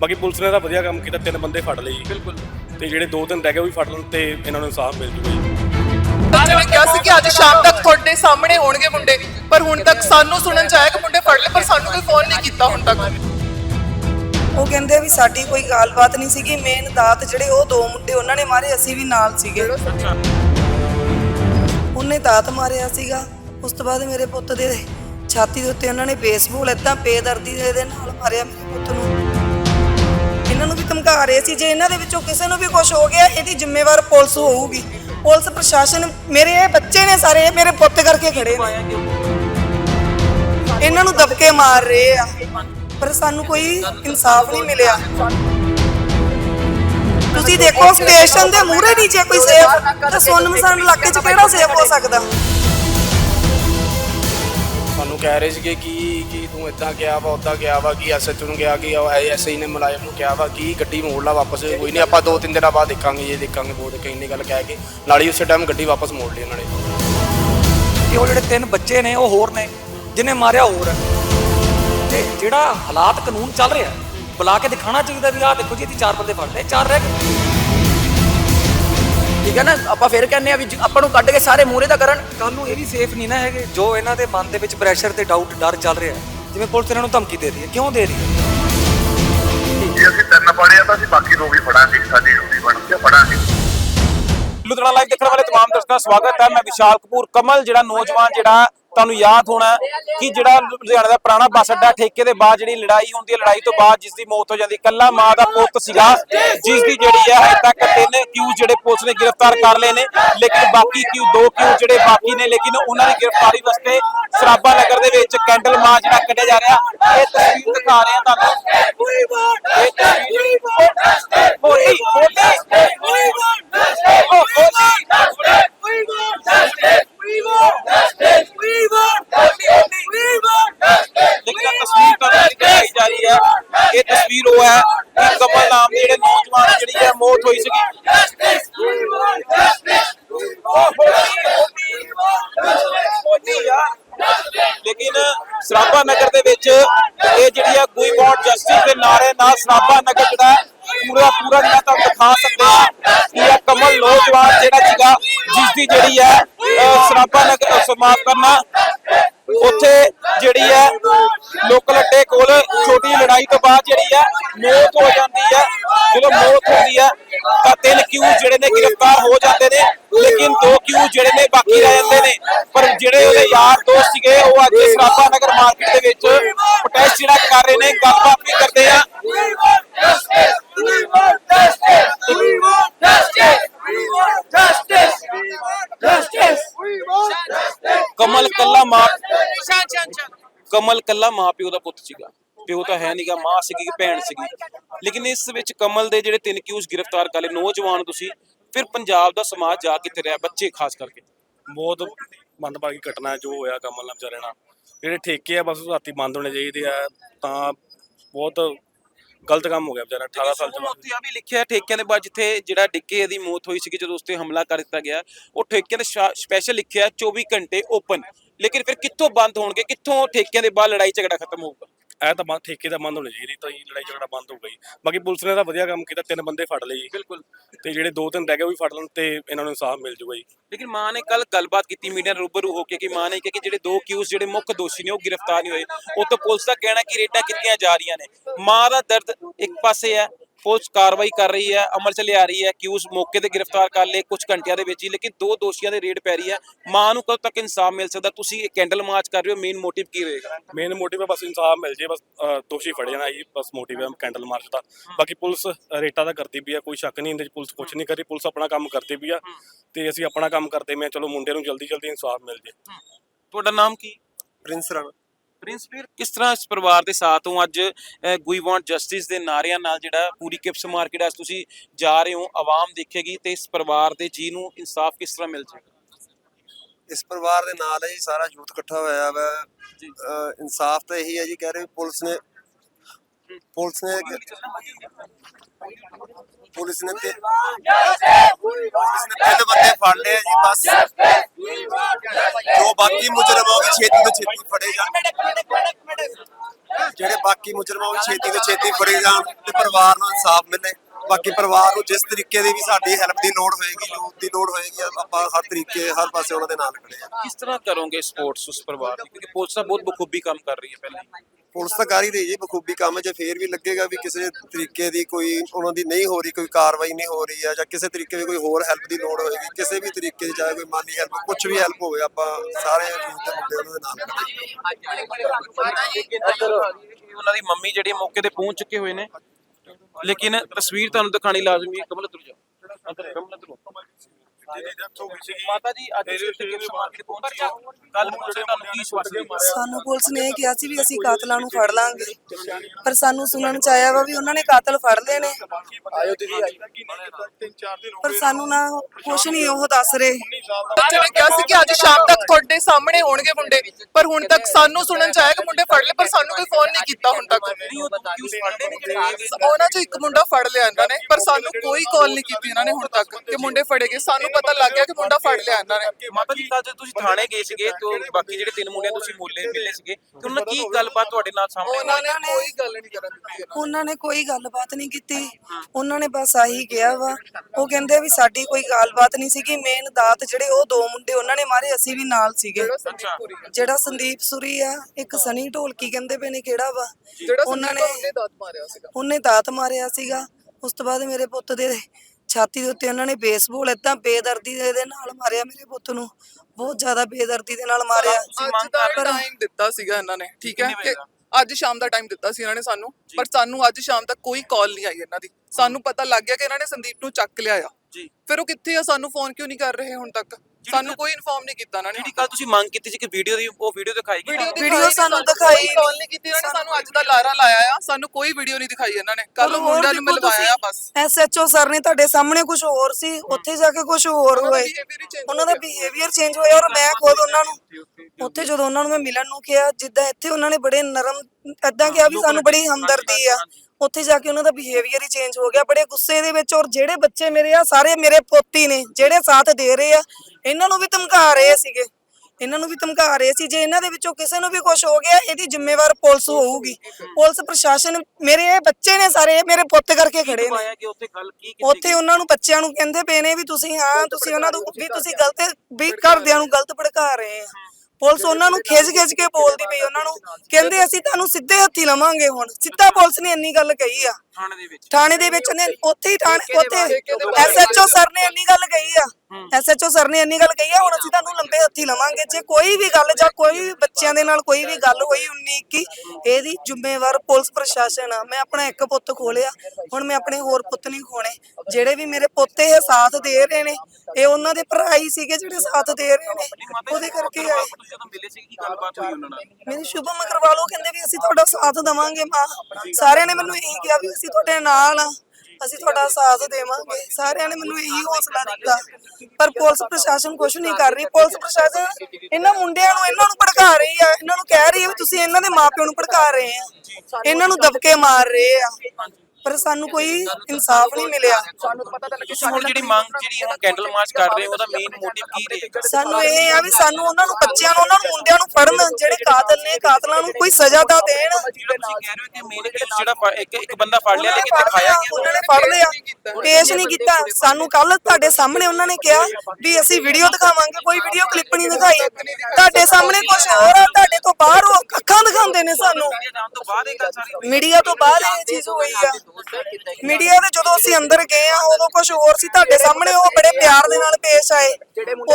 ਬਾਕੀ ਪੁਲਿਸ ਨੇ ਤਾਂ ਵਧੀਆ ਕੰਮ ਕੀਤਾ ਤਿੰਨ ਬੰਦੇ ਫੜ ਲਏ ਜੀ। ਬਿਲਕੁਲ। ਤੇ ਜਿਹੜੇ ਦੋ ਤਿੰਨ ਰਹਿ ਗਏ ਉਹ ਵੀ ਫੜ ਲੈਣ ਤੇ ਇਹਨਾਂ ਨੂੰ ਇਨਸਾਫ ਮਿਲ ਜੂਗਾ ਜੀ। ਜਿਵੇਂ ਕਿਹਾ ਸੀ ਕਿ ਅੱਜ ਸ਼ਾਮ ਤੱਕ ਤੁਹਾਡੇ ਸਾਹਮਣੇ ਹੋਣਗੇ ਮੁੰਡੇ ਪਰ ਹੁਣ ਤੱਕ ਸਾਨੂੰ ਸੁਣਨ ਚ ਆਇਆ ਕਿ ਮੁੰਡੇ ਫੜ ਲਏ ਪਰ ਸਾਨੂੰ ਕੋਈ ਫੋਨ ਨਹੀਂ ਕੀਤਾ ਹੁਣ ਤੱਕ। ਉਹ ਕਹਿੰਦੇ ਵੀ ਸਾਡੀ ਕੋਈ ਗੱਲਬਾਤ ਨਹੀਂ ਸੀਗੀ ਮੇਨ ਦਾਤ ਜਿਹੜੇ ਉਹ ਦੋ ਮੁੰਡੇ ਉਹਨਾਂ ਨੇ ਮਾਰੇ ਅਸੀਂ ਵੀ ਨਾਲ ਸੀਗੇ। ਉਹਨੇ ਦਾਤ ਮਾਰਿਆ ਸੀਗਾ ਉਸ ਤੋਂ ਬਾਅਦ ਮੇਰੇ ਪੁੱਤ ਦੇ ਛਾਤੀ ਦੇ ਉੱਤੇ ਉਹਨਾਂ ਨੇ ਬੇਸਬਾਲ ਇਦਾਂ ਬੇਦਰਦੀ ਦੇ ਦੇ ਨਾਲ ਮਾਰਿਆ ਮੇਰੇ ਪੁੱਤ ਨੂੰ। ਇਹਨਾਂ ਨੂੰ ਵੀ ਧਮਕਾ ਰਹੇ ਸੀ। ਜੇ ਇਹਨਾਂ ਦੇ ਵਿੱਚੋਂ ਕਿਸੇ ਨੂੰ ਵੀ ਕੁਝ ਹੋ ਗਿਆ, ਇਹਦੀ ਜ਼ਿੰਮੇਵਾਰ ਪੁਲਿਸ ਹੋਊਗੀ। ਪੁਲਿਸ ਪ੍ਰਸ਼ਾਸਨ, ਮੇਰੇ ਇਹ ਬੱਚੇ ਨੇ ਸਾਰੇ ਮੇਰੇ ਪੁੱਤ ਕਰਕੇ ਖੜੇ ਨੇ। ਇਹਨਾਂ ਨੂੰ ਦਬਕੇ ਮਾਰ ਰਹੇ ਆ। ਪਰ ਸਾਨੂੰ ਕੋਈ ਇਨਸਾਫ ਨਹੀਂ ਮਿਲਿਆ। ਤੁਸੀਂ ਦੇਖੋ, ਸਟੇਸ਼ਨ ਦੇ ਮੂਹਰੇ ਨਹੀਂ ਜੇ ਕੋਈ ਸੇਫ ਤਾਂ ਸੁੰਨਮਸਾਨ ਇਲਾਕੇ 'ਚ ਕਿਹੜਾ ਸੇਫ ਹੋ ਸਕਦਾ? ਕਹਿ ਰਹੇ ਸੀਗੇ ਕਿ ਕਿ ਤੂੰ ਇਦਾਂ ਗਿਆ ਵਾ ਉਦਾਂ ਗਿਆ ਵਾ ਕਿ ਐਸਐਚਓ ਨੂੰ ਗਿਆ ਕਿ ਐਸਆਈ ਨੇ ਮੁਲਾਜ਼ਮ ਨੂੰ ਕਿਹਾ ਵਾ ਕਿ ਗੱਡੀ ਮੋੜ ਲਾ ਵਾਪਸ ਕੋਈ ਨਹੀਂ ਆਪਾਂ ਦੋ ਤਿੰਨ ਦਿਨਾਂ ਬਾਅਦ ਦੇਖਾਂਗੇ ਇਹ ਦੇਖਾਂਗੇ ਦੇਖਾਂਗੇ ਇੰਨੀ ਗੱਲ ਕਹਿ ਕੇ ਨਾਲ ਹੀ ਉਸੇ ਟਾਈਮ ਗੱਡੀ ਵਾਪਸ ਮੋੜ ਲਈ ਉਹਨਾਂ ਨੇ। ਕਿ ਉਹ ਜਿਹੜੇ ਤਿੰਨ ਬੱਚੇ ਨੇ ਉਹ ਹੋਰ ਨੇ ਜਿਹਨੇ ਮਾਰਿਆ ਹੋਰ ਹੈ। ਤੇ ਜਿਹੜਾ ਹਾਲਾਤ ਕਾਨੂੰਨ ਚੱਲ ਰਿਹਾ ਬੁਲਾ ਕੇ ਦਿਖਾਣਾ ਚਾਹੀਦਾ ਵੀ ਆਹ ਦੇਖੋ ਜੀ ਇਹਦੀ ਚਾਰ ਬੰਦੇ ਫੜ ਲਏ ਚਾਰ ਰਹਿ ਗਏ। ਠੀਕ ਹੈ ਨਾ ਆਪਾਂ ਫਿਰ ਕਹਿੰਦੇ ਆ ਵੀ ਜ- ਆਪਾਂ ਨੂੰ ਕੱਢ ਕੇ ਸਾਰੇ ਮੂਹਰੇ ਦਾ ਕਰਨ ਕੱਲ ਨੂੰ ਇਹ ਵੀ ਸੇਫ ਨਹੀਂ ਨਾ ਹੈਗੇ ਜੋ ਇਹਨਾਂ ਦੇ ਮਨ ਦੇ ਵਿੱਚ ਪ੍ਰੈਸ਼ਰ ਤੇ ਡਾਊਟ ਡਰ ਚੱਲ ਰਿਹਾ ਹੈ, ਜਿਵੇਂ ਪੁਲਿਸ ਇਹਨਾਂ ਨੂੰ ਧਮਕੀ ਦੇ ਰਹੀ ਹੈ ਕਿਉਂ ਦੇ ਰਹੀ ਹੈ ਜੇ ਅਸੀਂ ਤਿੰਨ ਪੜ੍ਹੇ ਆ ਤਾਂ ਅਸੀਂ ਬਾਕੀ ਦੋ ਵੀ ਪੜਾਂਗੇ ਸਾਡੀ ਡਿਊਟੀ ਬਣ ਕੇ ਪੜਾਂਗੇ ਲੁਧਿਆਣਾ ਲਾਈਵ ਦੇਖਣ ਵਾਲੇ तमाम ਦਰਸ਼ਕਾਂ ਦਾ ਸਵਾਗਤ ਹੈ ਮੈਂ ਵਿਸ਼ਾਲ ਕਪੂਰ ਕਮਲ ਜਿਹੜਾ ਨੌਜਵਾਨ ਜਿਹੜਾ ਤੁਹਾਨੂੰ ਯਾਦ ਹੋਣਾ ਕਿ ਜਿਹੜਾ ਲੁਧਿਆਣਾ ਦਾ ਪੁਰਾਣਾ ਬੱਸ ਅੱਡਾ ਠੇਕੇ ਦੇ ਬਾਅਦ ਜਿਹੜੀ ਲੜਾਈ ਹੁੰਦੀ ਹੈ ਲੜਾਈ ਤੋਂ ਬਾਅਦ ਜਿਸ ਦੀ ਮੌਤ ਹੋ ਜਾਂਦੀ ਕੱਲਾ ਮਾਂ ਦਾ ਪੁੱਤ ਸੀਗਾ ਜਿਸ ਦੀ ਜਿਹੜੀ ਹੈ ਹਜੇ ਤੱਕ ਤਿੰਨ ਕਿਊ ਜਿਹੜੇ ਪੁਲਿਸ ਨੇ ਗ੍ਰਿਫਤਾਰ ਕਰ ਲਏ ਨੇ ਲੇਕਿਨ ਬਾਕੀ ਕਿਊ ਦੋ ਕਿਊ ਜਿਹੜੇ ਬਾਕੀ ਨੇ ਲੇਕਿਨ ਉਹਨਾਂ ਦੀ ਗ੍ਰਿਫਤਾਰੀ ਵਾਸਤੇ ਸਰਾਭਾ ਨਗਰ ਦੇ ਵਿੱਚ ਕੈਂਡਲ ਮਾਰਚ ਜਿਹੜਾ ਕੱਢਿਆ ਜਾ ਰਿਹਾ। ਇਹ ਤਸਵੀਰ ਦਿਖਾ ਰਹੇ ਹਾਂ ਤੁਹਾਨੂੰ। ਇਹ ਤਸਵੀਰ ਹੋਲੀ ਹੋਲੀ ਲੇਕਿਨ ਤਸਵੀਰ ਤੁਹਾਨੂੰ ਦਿਖਾਈ ਜਾ ਰਹੀ ਹੈ ਇਹ ਤਸਵੀਰ ਉਹ ਹੈ ਕਿ ਕਮਲ ਨਾਮ ਦੇ ਜਿਹੜੇ ਨੌਜਵਾਨ ਦੀ ਜਿਹੜੀ ਹੈ ਮੌਤ ਹੋਈ ਸੀਗੀ ਲੇਕਿਨ ਸਰਾਭਾ ਨਗਰ ਦੇ ਵਿੱਚ ਇਹ ਜਿਹੜੀ ਹੈ ਵੀ ਵਾਂਟ ਜਸਟਿਸ ਦੇ ਨਾਰੇ ਨਾਲ ਸਰਾਭਾ ਨਗਰ ਜਿਹੜਾ ਪੂਰਾ ਪੂਰਾ ਜਿਹੜਾ ਤੁਹਾਨੂੰ ਦਿਖਾ ਸਕਦੇ ਆ ਕਿ ਇਹ ਕਮਲ ਨੌਜਵਾਨ ਜਿਹੜਾ ਸੀਗਾ ਜਿਸ ਦੀ ਜਿਹੜੀ ਹੈ ਅਹ, ਸਰਾਭਾ ਨਗਰ ਸਮਾਪਤ ਕਰਨਾ। ਉੱਥੇ ਜਿਹੜੀ ਹੈ ਲੋਕਲ ਅੱਡੇ ਕੋਲ ਛੋਟੀ ਲੜਾਈ ਤੋਂ ਬਾਅਦ ਜਿਹੜੀ ਹੈ ਮੌਤ ਹੋ ਜਾਂਦੀ ਹੈ। ਜਦੋਂ ਮੌਤ ਹੁੰਦੀ ਹੈ, ਤਾਂ ਤਿੰਨ ਕਿਊ ਜਿਹੜੇ ਨੇ ਗ੍ਰਿਫਤਾਰ ਹੋ ਜਾਂਦੇ ਨੇ, ਲੇਕਿਨ ਦੋ ਕਿਊ ਜਿਹੜੇ ਨੇ ਬਾਕੀ ਰਹਿ ਜਾਂਦੇ ਨੇ। ਪਰ ਜਿਹੜੇ ਉਹਦੇ ਯਾਰ ਦੋਸਤ ਸੀਗੇ, ਉਹ ਅੱਜ ਸਰਾਭਾ ਨਗਰ ਮਾਰਕੀਟ ਦੇ ਵਿੱਚ ਪ੍ਰੋਟੈਸਟ ਜਿਹੜਾ ਕਰ ਰਹੇ ਨੇ, ਗੱਲਬਾਤ ਵੀ ਕਰਦੇ ਆ। ਕਮਲ ਕੱਲਾ ਮਾਂ ਕਮਲ ਕੱਲਾ ਮਾਂ ਪਿਓ ਦਾ ਪੁੱਤ ਸੀਗਾ। ਪਿਓ ਤਾਂ ਹੈ ਨਹੀਂਗਾ ਮਾਂ ਸੀਗੀ ਭੈਣ ਸੀਗੀ। ਲੇਕਿਨ ਇਸ ਵਿੱਚ ਕਮਲ ਦੇ ਜਿਹੜੇ ਤਿੰਨ ਕਿਊਸ ਗ੍ਰਿਫਤਾਰ ਕਰ ਲਏ ਨੌਜਵਾਨ ਤੁਸੀਂ ਫਿਰ ਪੰਜਾਬ ਦਾ ਸਮਾਜ ਜਾ ਕਿੱਥੇ ਰਿਹਾ ਬੱਚੇ ਖਾਸ ਕਰਕੇ? ਬਹੁਤ ਮੰਦਭਾਗੀ ਘਟਨਾ ਜੋ ਹੋਇਆ ਕਮਲ ਨਾਲ ਵਿਚਾਰੇ ਨਾਲ। ਜਿਹੜੇ ਠੇਕੇ ਆ ਬਸ ਰਾਤੀ ਬੰਦ ਹੋਣੇ ਚਾਹੀਦੇ ਆ ਤਾਂ ਬਹੁਤ ਗਲਤ ਕੰਮ ਹੋ ਗਿਆ ਵਿਚਾਰਾ 18 ਸਾਲ ਚ ਉੱਥੇ ਆ ਵੀ ਲਿਖਿਆ ਠੇਕਿਆਂ ਦੇ ਬਾਅਦ ਜਿੱਥੇ ਜਿਹੜਾ ਡਿੱਕੇ ਦੀ ਮੌਤ ਹੋਈ ਸੀਗੀ ਜਦੋਂ ਉਸ ਤੇ ਹਮਲਾ ਕਰ ਦਿੱਤਾ ਗਿਆ ਉਹ ਠੇਕਿਆਂ ਦੇ ਸਪੈਸ਼ਲ ਲਿਖਿਆ ਹੈ 24 ਘੰਟੇ ਓਪਨ ਲੇਕਿਨ ਫਿਰ ਕਿੱਥੋਂ ਬੰਦ ਹੋਣਗੇ? ਕਿੱਥੋਂ ਠੇਕਿਆਂ ਦੇ ਬਾਅਦ ਲੜਾਈ ਝਗੜਾ ਖਤਮ ਹੋਊਗਾ? ਇਹ ਤਾਂ ਬੰਦ ਠੇਕੇ ਦਾ ਬੰਦ ਹੋਣੇ ਚਾਹੀਦੇ ਤਾਂ ਹੀ ਲੜਾਈ ਝਗੜਾ ਬੰਦ ਹੋ ਗਈ ਬਾਕੀ ਪੁਲਿਸ ਨੇ ਤਾਂ ਵਧੀਆ ਕੰਮ ਕੀਤਾ ਤਿੰਨ ਬੰਦੇ ਫੜ ਲਏ ਜੀ। ਬਿਲਕੁਲ। ਤੇ ਜਿਹੜੇ ਦੋ ਤਿੰਨ ਰਹਿ ਗਏ ਉਹ ਵੀ ਫੜ ਲੈਣ ਤੇ ਇਹਨਾਂ ਨੂੰ ਇਨਸਾਫ ਮਿਲ ਜੂਗਾ ਜੀ। ਲੇਕਿਨ ਮਾਂ ਨੇ ਕੱਲ ਗੱਲਬਾਤ ਕੀਤੀ ਮੀਡੀਆ ਨਾਲ ਰੂਬਰੂ ਹੋ ਕੇ ਕਿ ਮਾਂ ਨੇ ਕਿਹਾ ਕਿ ਜਿਹੜੇ ਦੋ ਕਿਊਜ਼ ਜਿਹੜੇ ਮੁੱਖ ਦੋਸ਼ੀ ਨੇ ਉਹ ਗ੍ਰਿਫਤਾਰ ਨਹੀਂ ਹੋਏ। ਉਹ ਤਾਂ ਪੁਲਿਸ ਦਾ ਕਹਿਣਾ ਕਿ ਰੇਡਾਂ ਕੀਤੀਆਂ ਜਾ ਰਹੀਆਂ ਨੇ। ਮਾਂ ਦਾ ਦਰਦ ਇੱਕ ਪਾਸੇ ਹੈ ਪੁਲਿਸ ਕਾਰਵਾਈ ਕਰ ਰਹੀ ਹੈ ਅਮਲ ਚ ਲਿਆ ਰਹੀ ਹੈ ਕਿਊਜ਼ ਮੌਕੇ ਤੇ ਗ੍ਰਿਫਤਾਰ ਕਰ ਲਏ ਕੁਝ ਘੰਟਿਆਂ ਦੇ ਵਿੱਚ ਹੀ ਲੇਕਿਨ ਦੋ ਦੋਸ਼ੀਆਂ ਦੇ ਰੇਡ ਪੈ ਰਹੀ ਹੈ। ਮਾਂ ਨੂੰ ਕਦੋਂ ਤੱਕ ਇਨਸਾਫ ਮਿਲ ਸਕਦਾ? ਤੁਸੀਂ ਇਹ ਕੈਂਡਲ ਮਾਰਚ ਕਰ ਰਹੇ ਹੋ ਮੇਨ ਮੋਟਿਵ ਕੀ ਰਹੇਗਾ? ਮੇਨ ਮੋਟਿਵ ਹੈ ਬਸ ਇਨਸਾਫ ਮਿਲ ਜੇ ਬਸ ਦੋਸ਼ੀ ਫੜੇ ਜਾਣਾ ਜੀ ਬਸ ਮੋਟਿਵ ਹੈ ਕੈਂਡਲ ਮਾਰਚ ਦਾ। ਬਾਕੀ ਪੁਲਿਸ ਰੇਟਾ ਦਾ ਕਰਦੀ ਵੀ ਆ ਕੋਈ ਸ਼ੱਕ ਨਹੀਂ ਇਹਦੇ ਚ ਪੁਲਿਸ ਕੁਝ ਨਹੀਂ ਕਰੀ ਪੁਲਿਸ ਆਪਣਾ ਕੰਮ ਕਰਦੀ ਵੀ ਆ। ਤੇ ਅਸੀਂ ਆਪਣਾ ਕੰਮ ਕਰਦੇ ਮੈਂ ਚਲੋ ਮੁੰਡੇ ਨੂੰ ਜਲਦੀ ਜਲਦੀ ਇਨਸਾਫ ਮਿਲ ਜੇ। ਤੁਹਾਡਾ ਨਾਮ ਕੀ? ਪ੍ਰਿੰਸ ਰਾਣਾ। ਪ੍ਰਿੰਸ ਵੀਰ ਕਿਸ ਤਰ੍ਹਾਂ ਇਸ ਪਰਿਵਾਰ ਦੇ ਸਾਥ ਹੋ? ਅੱਜ ਵੀ ਵਾਂਟ ਜਸਟਿਸ ਦੇ ਨਾਰਿਆਂ ਨਾਲ ਜਿਹੜਾ ਪੂਰੀ ਕਿਪਸ ਮਾਰਕੀਟ ਅੱਜ ਤੁਸੀਂ ਜਾ ਰਹੇ ਹੋ ਆਵਾਮ ਦੇਖੇਗੀ ਤੇ ਇਸ ਪਰਿਵਾਰ ਦੇ ਜੀ ਨੂੰ ਇਨਸਾਫ ਕਿਸ ਤਰ੍ਹਾਂ ਮਿਲ ਜਾਏਗਾ? ਇਸ ਪਰਿਵਾਰ ਦੇ ਨਾਲ ਹੈ ਜੀ ਸਾਰਾ ਯੂਥ ਇਕੱਠਾ ਹੋਇਆ ਵਾ। ਇਨਸਾਫ ਤਾਂ ਇਹੀ ਹੈ ਜੀ ਕਹਿ ਰਹੇ ਪੁਲਿਸ ਨੇ ਪੁਲਿਸ ਨੇ ਪੁਲਿਸ ਨੇ ਤੇ ਪੁਲਿਸ ਨੇ ਤਿੰਨ ਬੰਦੇ ਫੜ ਲਏ ਜੀ ਬਸ। ਜੋ ਬਾਕੀ ਮੁਜਰਮ ਹੋ ਗਏ ਛੇਤੀ ਤੋਂ ਛੇਤੀ ਫੜੇ ਜਾਣ। ਜਿਹੜੇ ਬਾਕੀ ਮੁਜਰਮਾਂ ਵੀ ਛੇਤੀ ਤੋਂ ਛੇਤੀ ਫੜੇ ਜਾਣ ਤੇ ਪਰਿਵਾਰ ਨੂੰ ਇਨਸਾਫ ਮਿਲੇ। ਬਾਕੀ ਪਰਿਵਾਰ ਨੂੰ ਜਿਸ ਤਰੀਕੇ ਦੀ ਵੀ ਸਾਡੀ ਹੈਲਪ ਦੀ ਲੋੜ ਹੋਏਗੀ ਯੂਥ ਦੀ ਲੋੜ ਹੋਏਗੀ ਆਪਾਂ ਹਰ ਤਰੀਕੇ ਹਰ ਪਾਸੇ ਉਹਨਾਂ ਦੇ ਨਾਲ ਖੜੇ ਆ। ਕਿਸ ਤਰ੍ਹਾਂ ਕਰੋਗੇ ਸਪੋਰਟਸ ਉਸ ਪਰਿਵਾਰ ਦੀ? ਕਿਉਂਕਿ ਪੁਲਿਸ ਤਾਂ ਬਹੁਤ ਬਖੂਬੀ ਕੰਮ ਕਰ ਰਹੀ ਹੈ ਪਹਿਲਾਂ। ਹੀ। ਪੁਲਿਸ ਤਾਂ ਕਰ ਹੀ ਰਹੀ ਜੀ ਬਖੂਬੀ ਕੰਮ ਜੇ ਫੇਰ ਵੀ ਲੱਗੇਗਾ ਵੀ ਕਿਸੇ ਤਰੀਕੇ ਦੀ ਕੋਈ ਉਹਨਾਂ ਦੀ ਨਹੀਂ ਹੋ ਰਹੀ, ਕੋਈ ਕਾਰਵਾਈ ਨਹੀਂ ਹੋ ਰਹੀ ਹੈ ਜਾਂ ਕਿਸੇ ਤਰੀਕੇ ਦੀ ਕੋਈ ਹੋਰ ਹੈਲਪ ਦੀ ਲੋੜ ਹੋਏਗੀ, ਕਿਸੇ ਵੀ ਤਰੀਕੇ ਦੀ ਚਾਹੇ ਕੋਈ ਮਾਲੀ ਹੈਲਪ ਕੁਝ ਵੀ ਹੈਲਪ ਹੋਵੇ, ਆਪਾਂ ਸਾਰੇ ਯੂਥ ਦੇ ਮੁੰਡੇ ਉਹਨਾਂ ਦੇ ਨਾਲ ਉਹਨਾਂ ਦੀ ਮੰਮੀ ਜਿਹੜੀ ਮੌਕੇ ਤੇ ਪਹੁੰਚ ਚੁੱਕੇ ਹੋਏ ਨੇ। ਲੇਕਿਨ ਤਸਵੀਰ ਤੁਹਾਨੂੰ ਦਿਖਾਣੀ ਲਾਜ਼ਮੀ ਹੈ ਕਮਲ ਉਤਰ ਜਾਓ। ਅੰਦਰ ਕਮਲ ਮਾਤਾ ਜੀ ਅੱਜ ਮਾਰਕੀਟ ਜਿਹੜੇ ਤੁਹਾਨੂੰ ਕੀ ਸਾਨੂੰ ਪੁਲਿਸ ਨੇ ਇਹ ਕਿਹਾ ਸੀ ਵੀ ਅਸੀਂ ਕਾਤਲਾਂ ਨੂੰ ਫੜ ਲਾਂਗੇ। ਪਰ ਸਾਨੂੰ ਸੁਣਨ ਚ ਆਇਆ ਵਾ ਵੀ ਉਹਨਾਂ ਨੇ ਕਾਤਲ ਫੜ ਲਏ ਨੇ। ਆਇਓ ਪਰ ਸਾਨੂੰ ਨਾ ਕੁਛ ਨਹੀਂ ਉਹ ਦੱਸ ਰਹੇ। ਬੱਚੇ ਨੇ ਕਿਹਾ ਸੀ ਕਿ ਅੱਜ ਸ਼ਾਮ ਤੱਕ ਤੁਹਾਡੇ ਸਾਹਮਣੇ ਹੋਣਗੇ ਮੁੰਡੇ। ਪਰ ਹੁਣ ਤੱਕ ਸਾਨੂੰ ਸੁਣਨ ਚ ਆਇਆ ਕਿ ਮੁੰਡੇ ਫੜ ਲਏ ਪਰ ਸਾਨੂੰ ਕੋਈ ਫੋਨ ਨਹੀਂ ਕੀਤਾ ਹੁਣ ਤੱਕ। ਉਹਨਾਂ ਚੋਂ ਇੱਕ ਮੁੰਡਾ ਫੜ ਲਿਆ ਇਹਨਾਂ ਨੇ ਪਰ ਸਾਨੂੰ ਕੋਈ ਕਾਲ ਨਹੀਂ ਕੀਤੀ ਇਹਨਾਂ ਨੇ ਹੁਣ ਤੱਕ ਕਿ ਮੁੰਡੇ ਫੜੇ ਗਏ। ਸਾਨੂੰ ਪਤਾ ਲੱਗ ਗਿਆ ਕਿ ਮੁੰਡਾ ਫੜ ਲਿਆ ਇਹਨਾਂ ਨੇ। ਮਾਤਾ ਜੀ ਕੱਲ ਤੁਸੀਂ ਥਾਣੇ ਗਏ ਸੀਗੇ ਤੇ ਬਾਕੀ ਜਿਹੜੇ ਤਿੰਨ ਮੁੰਡੇ ਤੁਸੀਂ ਮੁੱਲੇ ਮਿਲੇ ਸੀਗੇ ਤੇ ਉਹਨਾਂ ਕੀ ਗੱਲਬਾਤ ਤੁਹਾਡੇ ਨਾਲ ਸਾਹਮਣੇ ਉਹਨਾਂ ਨੇ ਕੋਈ ਗੱਲ ਨਹੀਂ ਕਰਨ ਦਿੱਤੀ ਉਹਨਾਂ ਨੇ। ਕੋਈ ਗੱਲਬਾਤ ਨਹੀਂ ਕੀਤੀ। ਉਹਨਾਂ ਨੇ ਬਸ ਆਹੀ ਕਿਹਾ ਵਾ। ਉਹ ਕਹਿੰਦੇ ਵੀ ਸਾਡੀ ਕੋਈ ਗੱਲਬਾਤ ਨਹੀਂ ਸੀਗੀ। ਮੇਨ ਦਾਤ ਜਿਹੜੇ ਉਹ ਦੋ ਮੁੰਡੇ ਉਹਨਾਂ ਨੇ ਮਾਰੇ ਅਸੀਂ ਵੀ ਨਾਲ ਸੀਗੇ। ਜਿਹੜਾ ਸੰਦੀਪ ਸੁਰੀ ਆ ਇੱਕ ਸਨੀ ਢੋਲਕੀ ਕਹਿੰਦੇ ਪਏ ਨੇ ਕਿਹੜਾ ਵਾ। ਜਿਹੜਾ ਉਹਨਾਂ ਨੇ ਦਾਤ ਮਾਰਿਆ ਸੀਗਾ। ਉਹਨੇ ਦਾਤ ਮਾਰਿਆ ਸੀਗਾ। ਉਸ ਤੋਂ ਬਾਅਦ ਮੇਰੇ ਪੁੱਤ ਦੇ ਛਾਤੀ ਦੇ ਉੱਤੇ ਉਹਨਾਂ ਨੇ ਬੇਸਬਾਲ ਏਦਾਂ ਬੇਦਰਦੀ ਦੇ ਨਾਲ ਮਾਰਿਆ ਮੇਰੇ ਪੁੱਤ ਨੂੰ ਬਹੁਤ ਜ਼ਿਆਦਾ ਬੇਦਰਦੀ ਦੇ ਨਾਲ ਮਾਰਿਆ। ਅੱਜ ਦਾ ਟਾਈਮ ਦਿੱਤਾ ਸੀਗਾ ਇਹਨਾਂ ਨੇ ਠੀਕ ਹੈ? ਕਿ ਅੱਜ ਸ਼ਾਮ ਦਾ ਟਾਈਮ ਦਿੱਤਾ ਸੀ ਇਹਨਾਂ ਨੇ ਸਾਨੂੰ ਪਰ ਸਾਨੂੰ ਅੱਜ ਸ਼ਾਮ ਤੱਕ ਕੋਈ ਕਾਲ ਨਹੀਂ ਆਈ ਇਹਨਾਂ ਦੀ। ਸਾਨੂੰ ਪਤਾ ਲੱਗ ਗਿਆ ਕਿ ਇਹਨਾਂ ਨੇ ਸੰਦੀਪ ਨੂੰ ਚੱਕ ਲਿਆ ਆ। ਜੀ। ਫਿਰ ਉਹ ਕਿੱਥੇ ਆ? ਸਾਨੂੰ ਫੋਨ ਕਿਉਂ ਨਹੀਂ ਕਰ ਰਹੇ ਹੁਣ ਤੱਕ? ਸਾਨੂੰ ਕੋਈ ਇਨਫੋਰਮ ਨਹੀਂ ਕੀਤਾ ਇਹਨਾਂ ਨੇ। ਜਿਹੜੀ ਕੱਲ ਤੁਸੀਂ ਮੰਗ ਕੀਤੀ ਸੀ ਕਿ ਵੀਡੀਓ ਦੀ ਉਹ ਵੀਡੀਓ ਦਿਖਾਈ ਗਈ ਵੀਡੀਓ ਵੀਡੀਓ ਸਾਨੂੰ ਦਿਖਾਈ ਕਾਲ ਨਹੀਂ ਕੀਤੀ ਇਹਨਾਂ ਨੇ ਸਾਨੂੰ ਅੱਜ ਦਾ ਲਾਰਾ ਲਾਇਆ ਆ ਸਾਨੂੰ ਕੋਈ ਵੀਡੀਓ ਨਹੀਂ ਦਿਖਾਈ ਇਹਨਾਂ ਨੇ। ਕੱਲ ਮੁੰਡਿਆਂ ਨੂੰ ਮਿਲਵਾਇਆ ਬਸ। ਐਸਐਚਓ ਸਰ ਨੇ ਤੁਹਾਡੇ ਸਾਹਮਣੇ ਕੁਝ ਹੋਰ ਸੀ ਉੱਥੇ ਜਾ ਕੇ ਕੁਝ ਹੋਰ ਹੋਏ। behavior ਹੀ change ਉਹਨਾਂ ਦਾ ਬਿਹੇਵੀਅਰ ਚੇਂਜ ਹੋਇਆ ਔਰ ਮੈਂ ਖੁਦ ਉਹਨਾਂ ਨੂੰ ਉੱਥੇ ਜਦੋਂ ਉਹਨਾਂ ਨੂੰ ਮੈਂ ਮਿਲਣ ਨੂੰ ਕਿਹਾ ਜਿੱਦਾਂ ਇੱਥੇ ਉਹਨਾਂ ਨੇ ਬੜੇ ਨਰਮ ਏਦਾਂ ਕਿਹਾ ਵੀ ਸਾਨੂੰ ਬੜੀ ਹਮਦਰਦੀ ਆ। ਉੱਥੇ ਜਾ ਕੇ ਉਹਨਾਂ ਦਾ ਬਿਹੇਵੀਅਰ ਹੀ ਚੇਂਜ ਹੋ ਗਿਆ। ਬੜੇ ਗੁੱਸੇ ਦੇ ਵਿੱਚ ਔਰ ਜਿਹੜੇ ਬੱਚੇ ਮੇਰੇ ਆ ਸਾਰੇ ਮੇਰੇ ਪੋਤੀ ਨੇ ਜਿਹੜੇ ਸਾਥ ਦੇ ਰਹੇ ਆ ਇਹਨਾਂ ਨੂੰ ਵੀ ਧਮਕਾ ਰਹੇ ਸੀਗੇ। ਇਹਨਾਂ ਨੂੰ ਵੀ ਧਮਕਾ ਰਹੇ ਸੀ। ਜੇ ਇਹਨਾਂ ਦੇ ਵਿੱਚੋਂ ਕਿਸੇ ਨੂੰ ਵੀ ਕੁਝ ਹੋ ਗਿਆ ਇਹਦੀ ਜ਼ਿੰਮੇਵਾਰ ਪੁਲਿਸ ਹੋਊਗੀ। ਪੁਲਿਸ ਪ੍ਰਸ਼ਾਸਨ ਮੇਰੇ ਇਹ ਬੱਚੇ ਨੇ ਸਾਰੇ ਇਹ ਮੇਰੇ ਪੁੱਤ ਕਰਕੇ ਖੜੇ ਨੇ। ਕਿ ਉੱਥੇ ਗੱਲ ਕੀ ਕੀਤੀ ਉੱਥੇ ਉਹਨਾਂ ਨੂੰ ਬੱਚਿਆਂ ਨੂੰ ਕਹਿੰਦੇ ਪਏ ਨੇ ਵੀ ਤੁਸੀਂ ਹਾਂ ਤੁਸੀਂ ਉਹਨਾਂ ਨੂੰ ਵੀ ਤੁਸੀਂ ਗਲਤ ਵੀ ਘਰਦਿਆਂ ਨੂੰ ਗਲਤ ਭੜਕਾ ਰਹੇ ਆ। ਪੁਲਿਸ ਉਹਨਾਂ ਨੂੰ ਖਿੱਚ ਖਿੱਚ ਕੇ ਬੋਲਦੀ ਪਈ ਉਹਨਾਂ ਨੂੰ। ਕਹਿੰਦੇ ਅਸੀਂ ਤੁਹਾਨੂੰ ਸਿੱਧੇ ਹੱਥੀ ਲਵਾਂਗੇ ਹੁਣ। ਸਿੱਧਾ ਪੁਲਿਸ ਨੇ ਇੰਨੀ ਗੱਲ ਕਹੀ ਆ। ਥਾਣੇ ਦੇ ਵਿੱਚ। ਥਾਣੇ ਦੇ ਵਿੱਚ ਨੇ ਉੱਥੇ ਹੀ ਥਾਣੇ ਉੱਥੇ ਐਸਐਚਓ ਸਰ ਨੇ ਇੰਨੀ ਗੱਲ ਕਹੀ ਆ। ਐਸਐਚਓ ਸਰ ਨੇ ਇੰਨੀ ਗੱਲ ਕਹੀ ਆ ਹੁਣ ਅਸੀਂ ਤੁਹਾਨੂੰ ਲੰਬੇ ਹੱਥੀ ਲਵਾਂਗੇ। ਜੇ ਕੋਈ ਵੀ ਗੱਲ ਜਾਂ ਕੋਈ ਵੀ ਬੱਚਿਆਂ ਦੇ ਨਾਲ ਕੋਈ ਵੀ ਗੱਲ ਹੋਈ 19 21 ਇਹਦੀ ਜ਼ਿੰਮੇਵਾਰ ਪੁਲਿਸ ਪ੍ਰਸ਼ਾਸਨ ਆ। ਮੈਂ ਆਪਣਾ ਇੱਕ ਪੁੱਤ ਖੋਲਿਆ ਹੁਣ ਮੈਂ ਆਪਣੇ ਹੋਰ ਪੁੱਤ ਨਹੀਂ ਖੋਣੇ। ਜਿਹੜੇ ਵੀ ਮੇਰੇ ਪੁੱਤ ਇਹ ਸਾਥ ਦੇ ਰਹੇ ਨੇ ਇਹ ਉਹਨਾਂ ਦੇ ਭਰਾ ਹੀ ਸੀਗੇ ਜਿਹੜੇ ਸਾਥ ਦੇ ਰਹੇ ਨੇ। ਉਹਦੇ ਕਰਕੇ ਆਏ। ਜਦੋਂ ਮਿਲੇ ਸੀ ਕੀ ਗੱਲਬਾਤ ਹੋਈ ਉਹਨਾਂ ਨਾਲ ਮੈਨੂੰ ਸ਼ੁਭਮ ਅਗਰਵਾਲ ਉਹ ਕਹਿੰਦੇ ਵੀ ਅਸੀਂ ਤੁਹਾਡਾ ਸਾਥ ਦੇਵਾਂਗੇ ਮਾਂ। ਸਾਰਿਆਂ ਨੇ ਮੈਨੂੰ ਇਹੀ ਕਿਹਾ ਵੀ ਅਸੀਂ ਤੁਹਾਡੇ ਨਾਲ ਆ। ਅਸੀਂ ਤੁਹਾਡਾ ਸਾਥ ਦੇਵਾਂਗੇ। ਸਾਰਿਆਂ ਨੇ ਮੈਨੂੰ ਇਹੀ ਹੌਸਲਾ ਦਿੱਤਾ। ਪਰ ਪੁਲਿਸ ਪ੍ਰਸ਼ਾਸਨ ਕੁਝ ਨਹੀਂ ਕਰ ਰਹੀ। ਪੁਲਿਸ ਪ੍ਰਸ਼ਾਸਨ ਇਹਨਾਂ ਮੁੰਡਿਆਂ ਨੂੰ ਇਹਨਾਂ ਨੂੰ ਭੜਕਾ ਰਹੀ ਆ। ਇਹਨਾਂ ਨੂੰ ਕਹਿ ਰਹੀ ਆ ਵੀ ਤੁਸੀਂ ਇਹਨਾਂ ਦੇ ਮਾਪਿਆਂ ਨੂੰ ਭੜਕਾ ਰਹੇ ਆ। ਇਹਨਾਂ ਨੂੰ ਦਬਕੇ ਮਾਰ ਰਹੇ ਆ। ਪਰ ਸਾਨੂੰ ਕੋਈ ਇਨਸਾਫ ਨਹੀਂ ਮਿਲਿਆ। ਤੁਸੀਂ ਹੁਣ ਜਿਹੜੀ ਮੰਗ ਜਿਹੜੀ ਹੁਣ ਕੈਂਡਲ ਮਾਰਚ ਕਰ ਰਹੇ ਉਹਦਾ ਮੇਨ ਮੋਟਿਵ ਕੀ ਰਹੇਗਾ ਸਾਨੂੰ ਇਹ ਆ ਵੀ ਸਾਨੂੰ ਉਹਨਾਂ ਨੂੰ ਬੱਚਿਆਂ ਨੂੰ ਉਹਨਾਂ ਨੂੰ ਮੁੰਡਿਆਂ ਨੂੰ ਫੜਨ ਜਿਹੜੇ ਕਾਤਲ ਨੇ ਕਾਤਲਾਂ ਨੂੰ ਕੋਈ ਸਜ਼ਾ ਤਾਂ ਦੇਣ। ਤੁਸੀਂ ਕਹਿ ਰਹੇ ਹੋ ਕਿ ਮੇਨ ਜਿਹੜਾ ਫ- ਇੱਕ ਇੱਕ ਬੰਦਾ ਫੜ ਲਿਆ ਉਹਨਾਂ ਨੇ ਲੇਕਿਨ ਫੜ ਦਿਖਾਇਆ ਲਿਆ ਗਿਆ ਉਹਨਾਂ ਨੇ ਫੜ ਲਿਆ। ਪੇਸ਼ ਨਹੀਂ ਕੀਤਾ। ਸਾਨੂੰ ਕੱਲ ਤੁਹਾਡੇ ਸਾਹਮਣੇ ਉਹਨਾਂ ਨੇ ਕਿਹਾ ਵੀ ਅਸੀਂ ਵੀਡੀਓ ਦਿਖਾਵਾਂਗੇ ਕੋਈ ਵੀਡੀਓ ਕਲਿੱਪ ਨਹੀਂ ਦਿਖਾਈ। ਤੁਹਾਡੇ ਸਾਹਮਣੇ ਕੁਝ ਹੋਰ ਆ ਤੁਹਾਡੇ ਤੋਂ ਬਾਹਰ ਉਹ ਅੱਖਾਂ ਦਿਖਾਉਂਦੇ ਨੇ ਸਾਨੂੰ। ਜਾਣ ਤੋਂ ਬਾਅਦ ਇਹ ਗੱਲ ਸਾਰੀ ਮੀਡੀਆ ਤੋਂ ਬਾਅਦ ਇਹ ਚੀਜ਼ ਹੋਈ ਆ ਮੀਡੀਆ ਦੇ ਜਦੋਂ ਅਸੀਂ ਅੰਦਰ ਗਏ ਆ ਉਦੋਂ ਕੁਝ ਹੋਰ ਸੀ। ਤੁਹਾਡੇ ਸਾਹਮਣੇ ਉਹ ਬੜੇ ਪਿਆਰ ਦੇ ਨਾਲ ਪੇਸ਼ ਆਏ।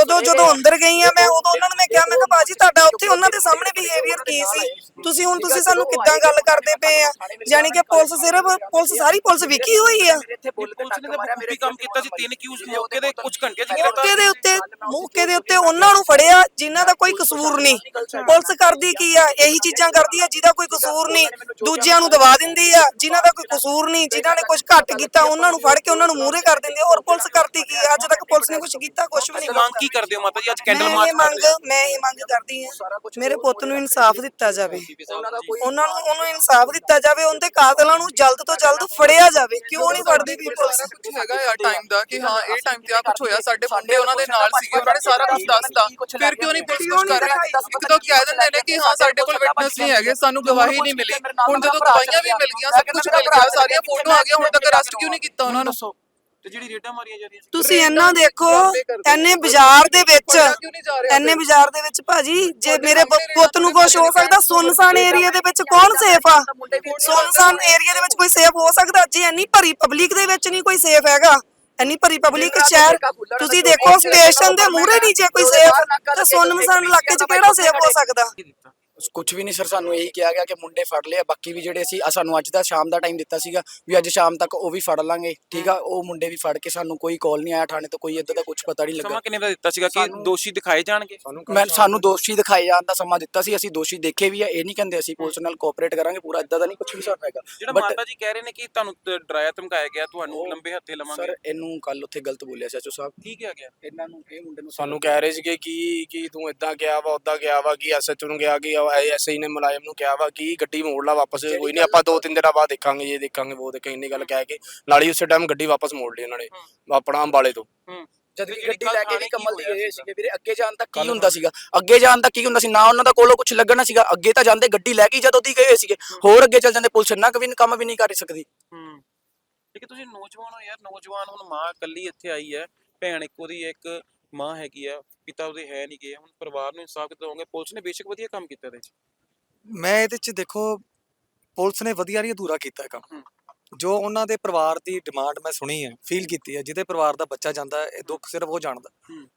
ਉਦੋਂ ਜਦੋਂ ਅੰਦਰ ਗਈ ਆ ਮੈਂ ਉਦੋਂ ਉਹਨਾਂ ਨੂੰ ਮੈਂ ਕਿਹਾ ਮੈਂ ਕਿਹਾ ਬਾਜੀ ਤੁਹਾਡਾ ਉੱਥੇ ਉਹਨਾਂ ਦੇ ਸਾਹਮਣੇ ਬਿਹੇਵੀਅਰ ਕੀ ਸੀ? ਤੁਸੀਂ ਹੁਣ ਤੁਸੀਂ ਸਾਨੂੰ ਕਿੱਦਾਂ ਗੱਲ ਕਰਦੇ ਪਏ ਆ? ਯਾਨੀ ਕਿ ਪੁਲਿਸ ਸਿਰਫ ਪੁਲਿਸ ਸਾਰੀ ਪੁਲਿਸ ਵਿਕੀ ਹੋਈ ਆ। ਪੁਲਿਸ ਨੇ ਤਾਂ ਬਖੂਬੀ ਕੰਮ ਕੀਤਾ ਸੀ ਤਿੰਨ ਕਿਊਜ਼ ਮੌਕੇ ਦੇ ਕੁਝ ਘੰਟੇ ਚ ਮੌਕੇ ਦੇ ਉੱਤੇ ਮੌਕੇ ਦੇ ਉੱਤੇ ਉਹਨਾਂ ਨੂੰ ਫੜਿਆ ਜਿਨ੍ਹਾਂ ਦਾ ਕੋਈ ਕਸੂਰ ਨਹੀਂ। ਪੁਲਿਸ ਕਰਦੀ ਕੀ ਆ? ਇਹੀ ਚੀਜ਼ਾਂ ਕਰਦੀ ਆ ਜਿਹਦਾ ਕੋਈ ਕਸੂਰ ਨਹੀਂ। ਦੂਜਿਆਂ ਨੂੰ ਦਬਾ ਦਿੰਦੀ ਆ ਜਿਨ੍ਹਾਂ ਦਾ ਕੋਈ ਕਸੂਰ ਨਹੀਂ ਜਿਨ੍ਹਾਂ ਨੇ ਕੁਝ ਘੱਟ ਕੀਤਾ ਉਹਨਾਂ ਨੂੰ ਫੜ ਕੇ ਉਹਨਾਂ ਨੂੰ ਮੂਹਰੇ ਕਰ ਦਿੰਦੀ ਔਰ ਪੁਲਿਸ ਕਰਦੀ ਕੀ ਆ? ਅੱਜ ਤੱਕ ਪੁਲਿਸ ਨੇ ਕੁਝ ਕੀਤਾ ਕੁਝ ਵੀ ਨਹੀਂ ਮੰਗ ਕੀ ਕਰਦੇ ਹੋ ਮਾਤਾ ਜੀ ਅੱਜ ਕੈਂਡਲ ਮੈਂ ਮਾਰਚ ਇਹ ਮੰਗ ਮੈਂ ਇਹ ਮੰਗ ਕਰਦੀ ਹਾਂ ਮੇਰੇ ਪੁੱਤ ਨੂੰ ਇਨਸਾਫ ਦਿੱਤਾ ਜਾਵੇ। ਉਹਨਾਂ ਨੂੰ ਉਹਨੂੰ ਇਨਸਾਫ ਦਿੱਤਾ ਜਾਵੇ ਉਹਦੇ ਕਾਤਲਾਂ ਨੂੰ ਜਲਦ ਤੋਂ ਜਲਦ ਫੜਿਆ ਜਾਵੇ। ਕਿਉਂ ਨਹੀਂ ਫੜਦੀ ਵੀ ਪੁਲਿਸ? ਸਾਰਾ ਕੁਝ ਹੈਗਾ ਆ ਟਾਈਮ ਦਾ ਕਿ ਹਾਂ ਇਹ ਟਾਈਮ ਤੇ ਆ ਕੁਝ ਹੋਇਆ ਸਾਡੇ ਮੁੰਡੇ ਉਹਨਾਂ ਦੇ ਨਾਲ ਸੀਗੇ ਉਹਨਾਂ ਨੇ ਸਾਰਾ ਕੁਝ ਦੱਸਤਾ। ਫਿਰ ਕਿਉਂ ਨਹੀਂ ਪੁਲਿਸ ਕੁਝ ਕਰ ਰਹੀ? ਇੱਕ ਤਾਂ ਕਹਿ ਦਿੰਦੇ ਨੇ ਕਿ ਹਾਂ ਸਾਡੇ ਕੋਲ ਵਿਟਨੈਸ ਨਹੀਂ ਹੈਗੇ ਸਾਨੂੰ ਗਵਾਹੀ ਨਹੀਂ ਮਿਲੀ ਹੁਣ ਜਦੋਂ ਗਵਾਹੀਆਂ ਵੀ ਮਿਲ ਗਈਆਂ ਸਭ ਕੁਝ ਮਿਲ। ਗਿਆ ਸਾਰੀਆਂ ਫੋਟੋ ਆ ਗਈਆਂ ਹੁਣ ਤੱਕ ਅਰੈਸਟ ਕਿਉਂ ਨਹੀਂ ਕੀਤਾ ਉਹਨਾਂ ਨੂੰ? ਦੱਸੋ। ਤੇ ਜਿਹੜੀ ਰੇਡਾਂ ਮਾਰੀਆਂ ਜਾ ਰਹੀਆਂ ਸੀ। ਤੁਸੀਂ ਇਹਨਾਂ ਦੇਖੋ ਐਨੇ ਬਾਜ਼ਾਰ ਦੇ ਵਿੱਚ ਐਨੇ ਬਾਜ਼ਾਰ ਦੇ ਵਿੱਚ ਭਾਜੀ ਜੇ ਮੇਰੇ ਪੁੱਤ ਨੂੰ ਕੁਝ ਹੋ ਸਕਦਾ ਸੁਨਸਾਨ ਏਰੀਆ ਦੇ ਵਿੱਚ ਕੌਣ ਸੇਫ ਆ? ਸੁਨਸਾਨ ਏਰੀਆ ਦੇ ਵਿੱਚ ਕੋਈ ਸੇਫ ਹੋ ਸਕਦਾ? ਜੇ ਐਨੀ ਭਰੀ ਪਬਲਿਕ ਦੇ ਵਿੱਚ ਨਹੀਂ ਕੋਈ ਸੇਫ ਹੈਗਾ। ਐਨੀ ਭਰੀ ਪਬਲਿਕ ਸ਼ਹਿਰ ਤੁਸੀਂ ਦੇਖੋ ਸਟੇਸ਼ਨ ਦੇ ਮੂਹਰੇ ਨਹੀਂ ਜੇ ਕੋਈ ਸੇਫ ਤਾਂ ਸੁਨਸਾਨ ਇਲਾਕੇ 'ਚ ਕਿਹੜਾ ਸੇਫ ਹੋ ਸਕਦਾ? ਕੁਝ ਵੀ ਨਹੀਂ ਸਰ ਸਾਨੂੰ ਇਹੀ ਕਿਹਾ ਗਿਆ ਕਿ ਮੁੰਡੇ ਫੜ ਲਏ ਆ, ਬਾਕੀ ਵੀ ਜਿਹੜੇ ਸੀ ਆ ਸਾਨੂੰ ਅੱਜ ਦਾ ਸ਼ਾਮ ਦਾ ਟਾਈਮ ਦਿੱਤਾ ਸੀਗਾ ਵੀ ਅੱਜ ਸ਼ਾਮ ਤੱਕ ਉਹ ਵੀ ਫੜ ਲਾਂਗੇ ਠੀਕ ਆ? ਉਹ ਮੁੰਡੇ ਵੀ ਫੜ ਕੇ ਸਾਨੂੰ ਕੋਈ ਕਾਲ ਨਹੀਂ ਆਇਆ ਥਾਣੇ ਤੋਂ ਕੋਈ ਇਦਾਂ ਦਾ ਕੁਝ ਪਤਾ ਨਹੀਂ ਲੱਗਾ। ਸਮਾਂ ਕਿੰਨੇ ਦਾ ਦਿੱਤਾ ਸੀਗਾ? ਕਿ ਸਾਨੂੰ- ਦੋਸ਼ੀ ਦਿਖਾਏ ਜਾਣਗੇ? ਮੈਂ ਸਾਨੂੰ ਦੋਸ਼ੀ ਦਿਖਾਏ ਜਾਣ ਦਾ ਸਮਾਂ ਦਿੱਤਾ ਸੀ ਅਸੀਂ ਦੋਸ਼ੀ ਦੇਖੇ ਵੀ ਆ ਇਹ ਨਹੀਂ ਕਹਿੰਦੇ ਅਸੀਂ ਪੁਲਿਸ ਨਾਲ ਕੋਆਪਰੇਟ ਕਰਾਂਗੇ ਪੂਰਾ ਇਦਾਂ ਦਾ ਨਹੀਂ ਕੁਝ ਵੀ ਸਾਨੂੰ ਹੈਗਾ। ਜਿਹੜਾ ਮਾਤਾ ਜੀ ਕਹਿ ਰਹੇ ਨੇ ਕਿ ਤੁਹਾਨੂੰ ਤ- ਡਰਾਇਆ ਧਮਕਾਇਆ ਗਿਆ ਤੁਹਾਨੂੰ ਲੰਬੇ ਹੱਥੇ ਲਵਾਂਗੇ। ਸਰ ਇਹਨੂੰ ਕੱਲ ਉੱਥੇ ਗਲਤ ਬੋਲਿਆ ਚਾਚੂ ਸਾਹਿਬ। ਕੀ ਕਿਹਾ ਗਿਆ? ਇਹਨਾਂ ਨੂੰ ਇਹ ਮੁੰਡੇ ਨੂੰ ਸਾਨੂੰ ਕਹਿ ਰਹੇ ਸੀਗੇ ਕਿ ਕਿ ਤੂੰ ਇਦਾਂ ਗਿਆ ਵਾ ਉਦਾਂ ਗਿਆ ਵਾ ਕਿ ਐਸਐਚਓ ਨੂੰ ਗਿਆ ਕਿ ਐਸਆਈ ਨੇ ਮੁਲਾਜ਼ਮ ਨੂੰ ਕਿਹਾ ਵਾ ਕਿ ਗੱਡੀ ਮੋੜ ਲਾ ਵਾਪਸ ਕੋਈ ਨਹੀਂ ਆਪਾਂ ਦੋ ਤਿੰਨ ਦਿਨਾਂ ਬਾਅਦ ਦੇਖਾਂਗੇ ਇਹ ਦੇਖਾਂਗੇ ਉਹ ਦੇਖਾਂਗੇ ਇੰਨੀ ਗੱਲ ਕਹਿ ਕੇ। ਨਾਲ ਹੀ ਉਸੇ ਟਾਈਮ ਗੱਡੀ ਵਾਪਸ ਮੋੜ ਲਈ ਉਹਨਾਂ ਨੇ ਆਪਣਾ ਅੰਬਾਲੇ ਤੋਂ। ਜਦ ਵੀ ਜਿਹੜੀ ਗੱਡੀ ਲੈ ਕੇ ਕੀ ਕਮਲ ਦੀ ਗਏ ਸੀਗੇ? ਵੀਰੇ ਅੱਗੇ ਜਾਣ ਤੱਕ ਕੀ ਹੁੰਦਾ ਸੀਗਾ? ਅੱਗੇ ਜਾਣ ਤੱਕ ਕੀ ਹੁੰਦਾ ਸੀ? ਨਾ ਉਹਨਾਂ ਦਾ ਕੋਲੋਂ ਕੁਝ ਲੱਗਣਾ ਸੀਗਾ। ਅੱਗੇ ਤਾਂ ਜਾਂਦੇ ਗੱਡੀ ਲੈ ਕੇ ਜਦੋਂ ਦੀ ਗਏ ਸੀਗੇ। ਹੋਰ ਅੱਗੇ ਚੱਲ ਜਾਂਦੇ ਪੁਲਿਸ ਇੰਨਾ ਕੁ ਵੀ ਕੰਮ ਵੀ ਨਹੀਂ ਕਰ ਸਕਦੀ। ਹੂੰ। ਲੇਕਿਨ ਤੁਸੀਂ ਨੌਜਵਾਨ ਹੋ ਯਾਰ ਨੌਜਵਾਨ ਹੁਣ ਮਾਂ ਇਕੱਲੀ ਇੱਥੇ ਆਈ ਹੈ। ਭੈਣ ਇੱਕੋ ਦੀ ਇੱਕ ਮਾਂ ਹੈਗੀ ਆ ਪਿਤਾ ਉਹਦੇ ਹੈ ਨਹੀਂ ਗਏ ਹੁਣ ਪਰਿਵਾਰ ਨੂੰ ਇਨਸਾਫ ਕਿੱਦਾਂ ਦੋਗੇ ਪੁਲਿਸ ਨੇ ਬੇਸ਼ੱਕ ਵਧੀਆ ਕੰਮ ਕੀਤਾ ਇਹਦੇ 'ਚ ਮੈਂ ਇਹਦੇ ਚ ਦੇਖੋ ਪੁਲਿਸ ਨੇ ਵਧੀਆ ਨਹੀਂ ਅਧੂਰਾ ਕੀਤਾ ਕੰਮ। ਜੋ ਉਹਨਾਂ ਦੇ ਪਰਿਵਾਰ ਦੀ ਡਿਮਾਂਡ ਮੈਂ ਸੁਣੀ ਹੈ ਫੀਲ ਕੀਤੀ ਹੈ ਜਿਹਦੇ ਪਰਿਵਾਰ ਦਾ ਬੱਚਾ ਜਾਂਦਾ ਇਹ ਦੁੱਖ ਸਿਰਫ ਉਹ ਜਾਣਦਾ।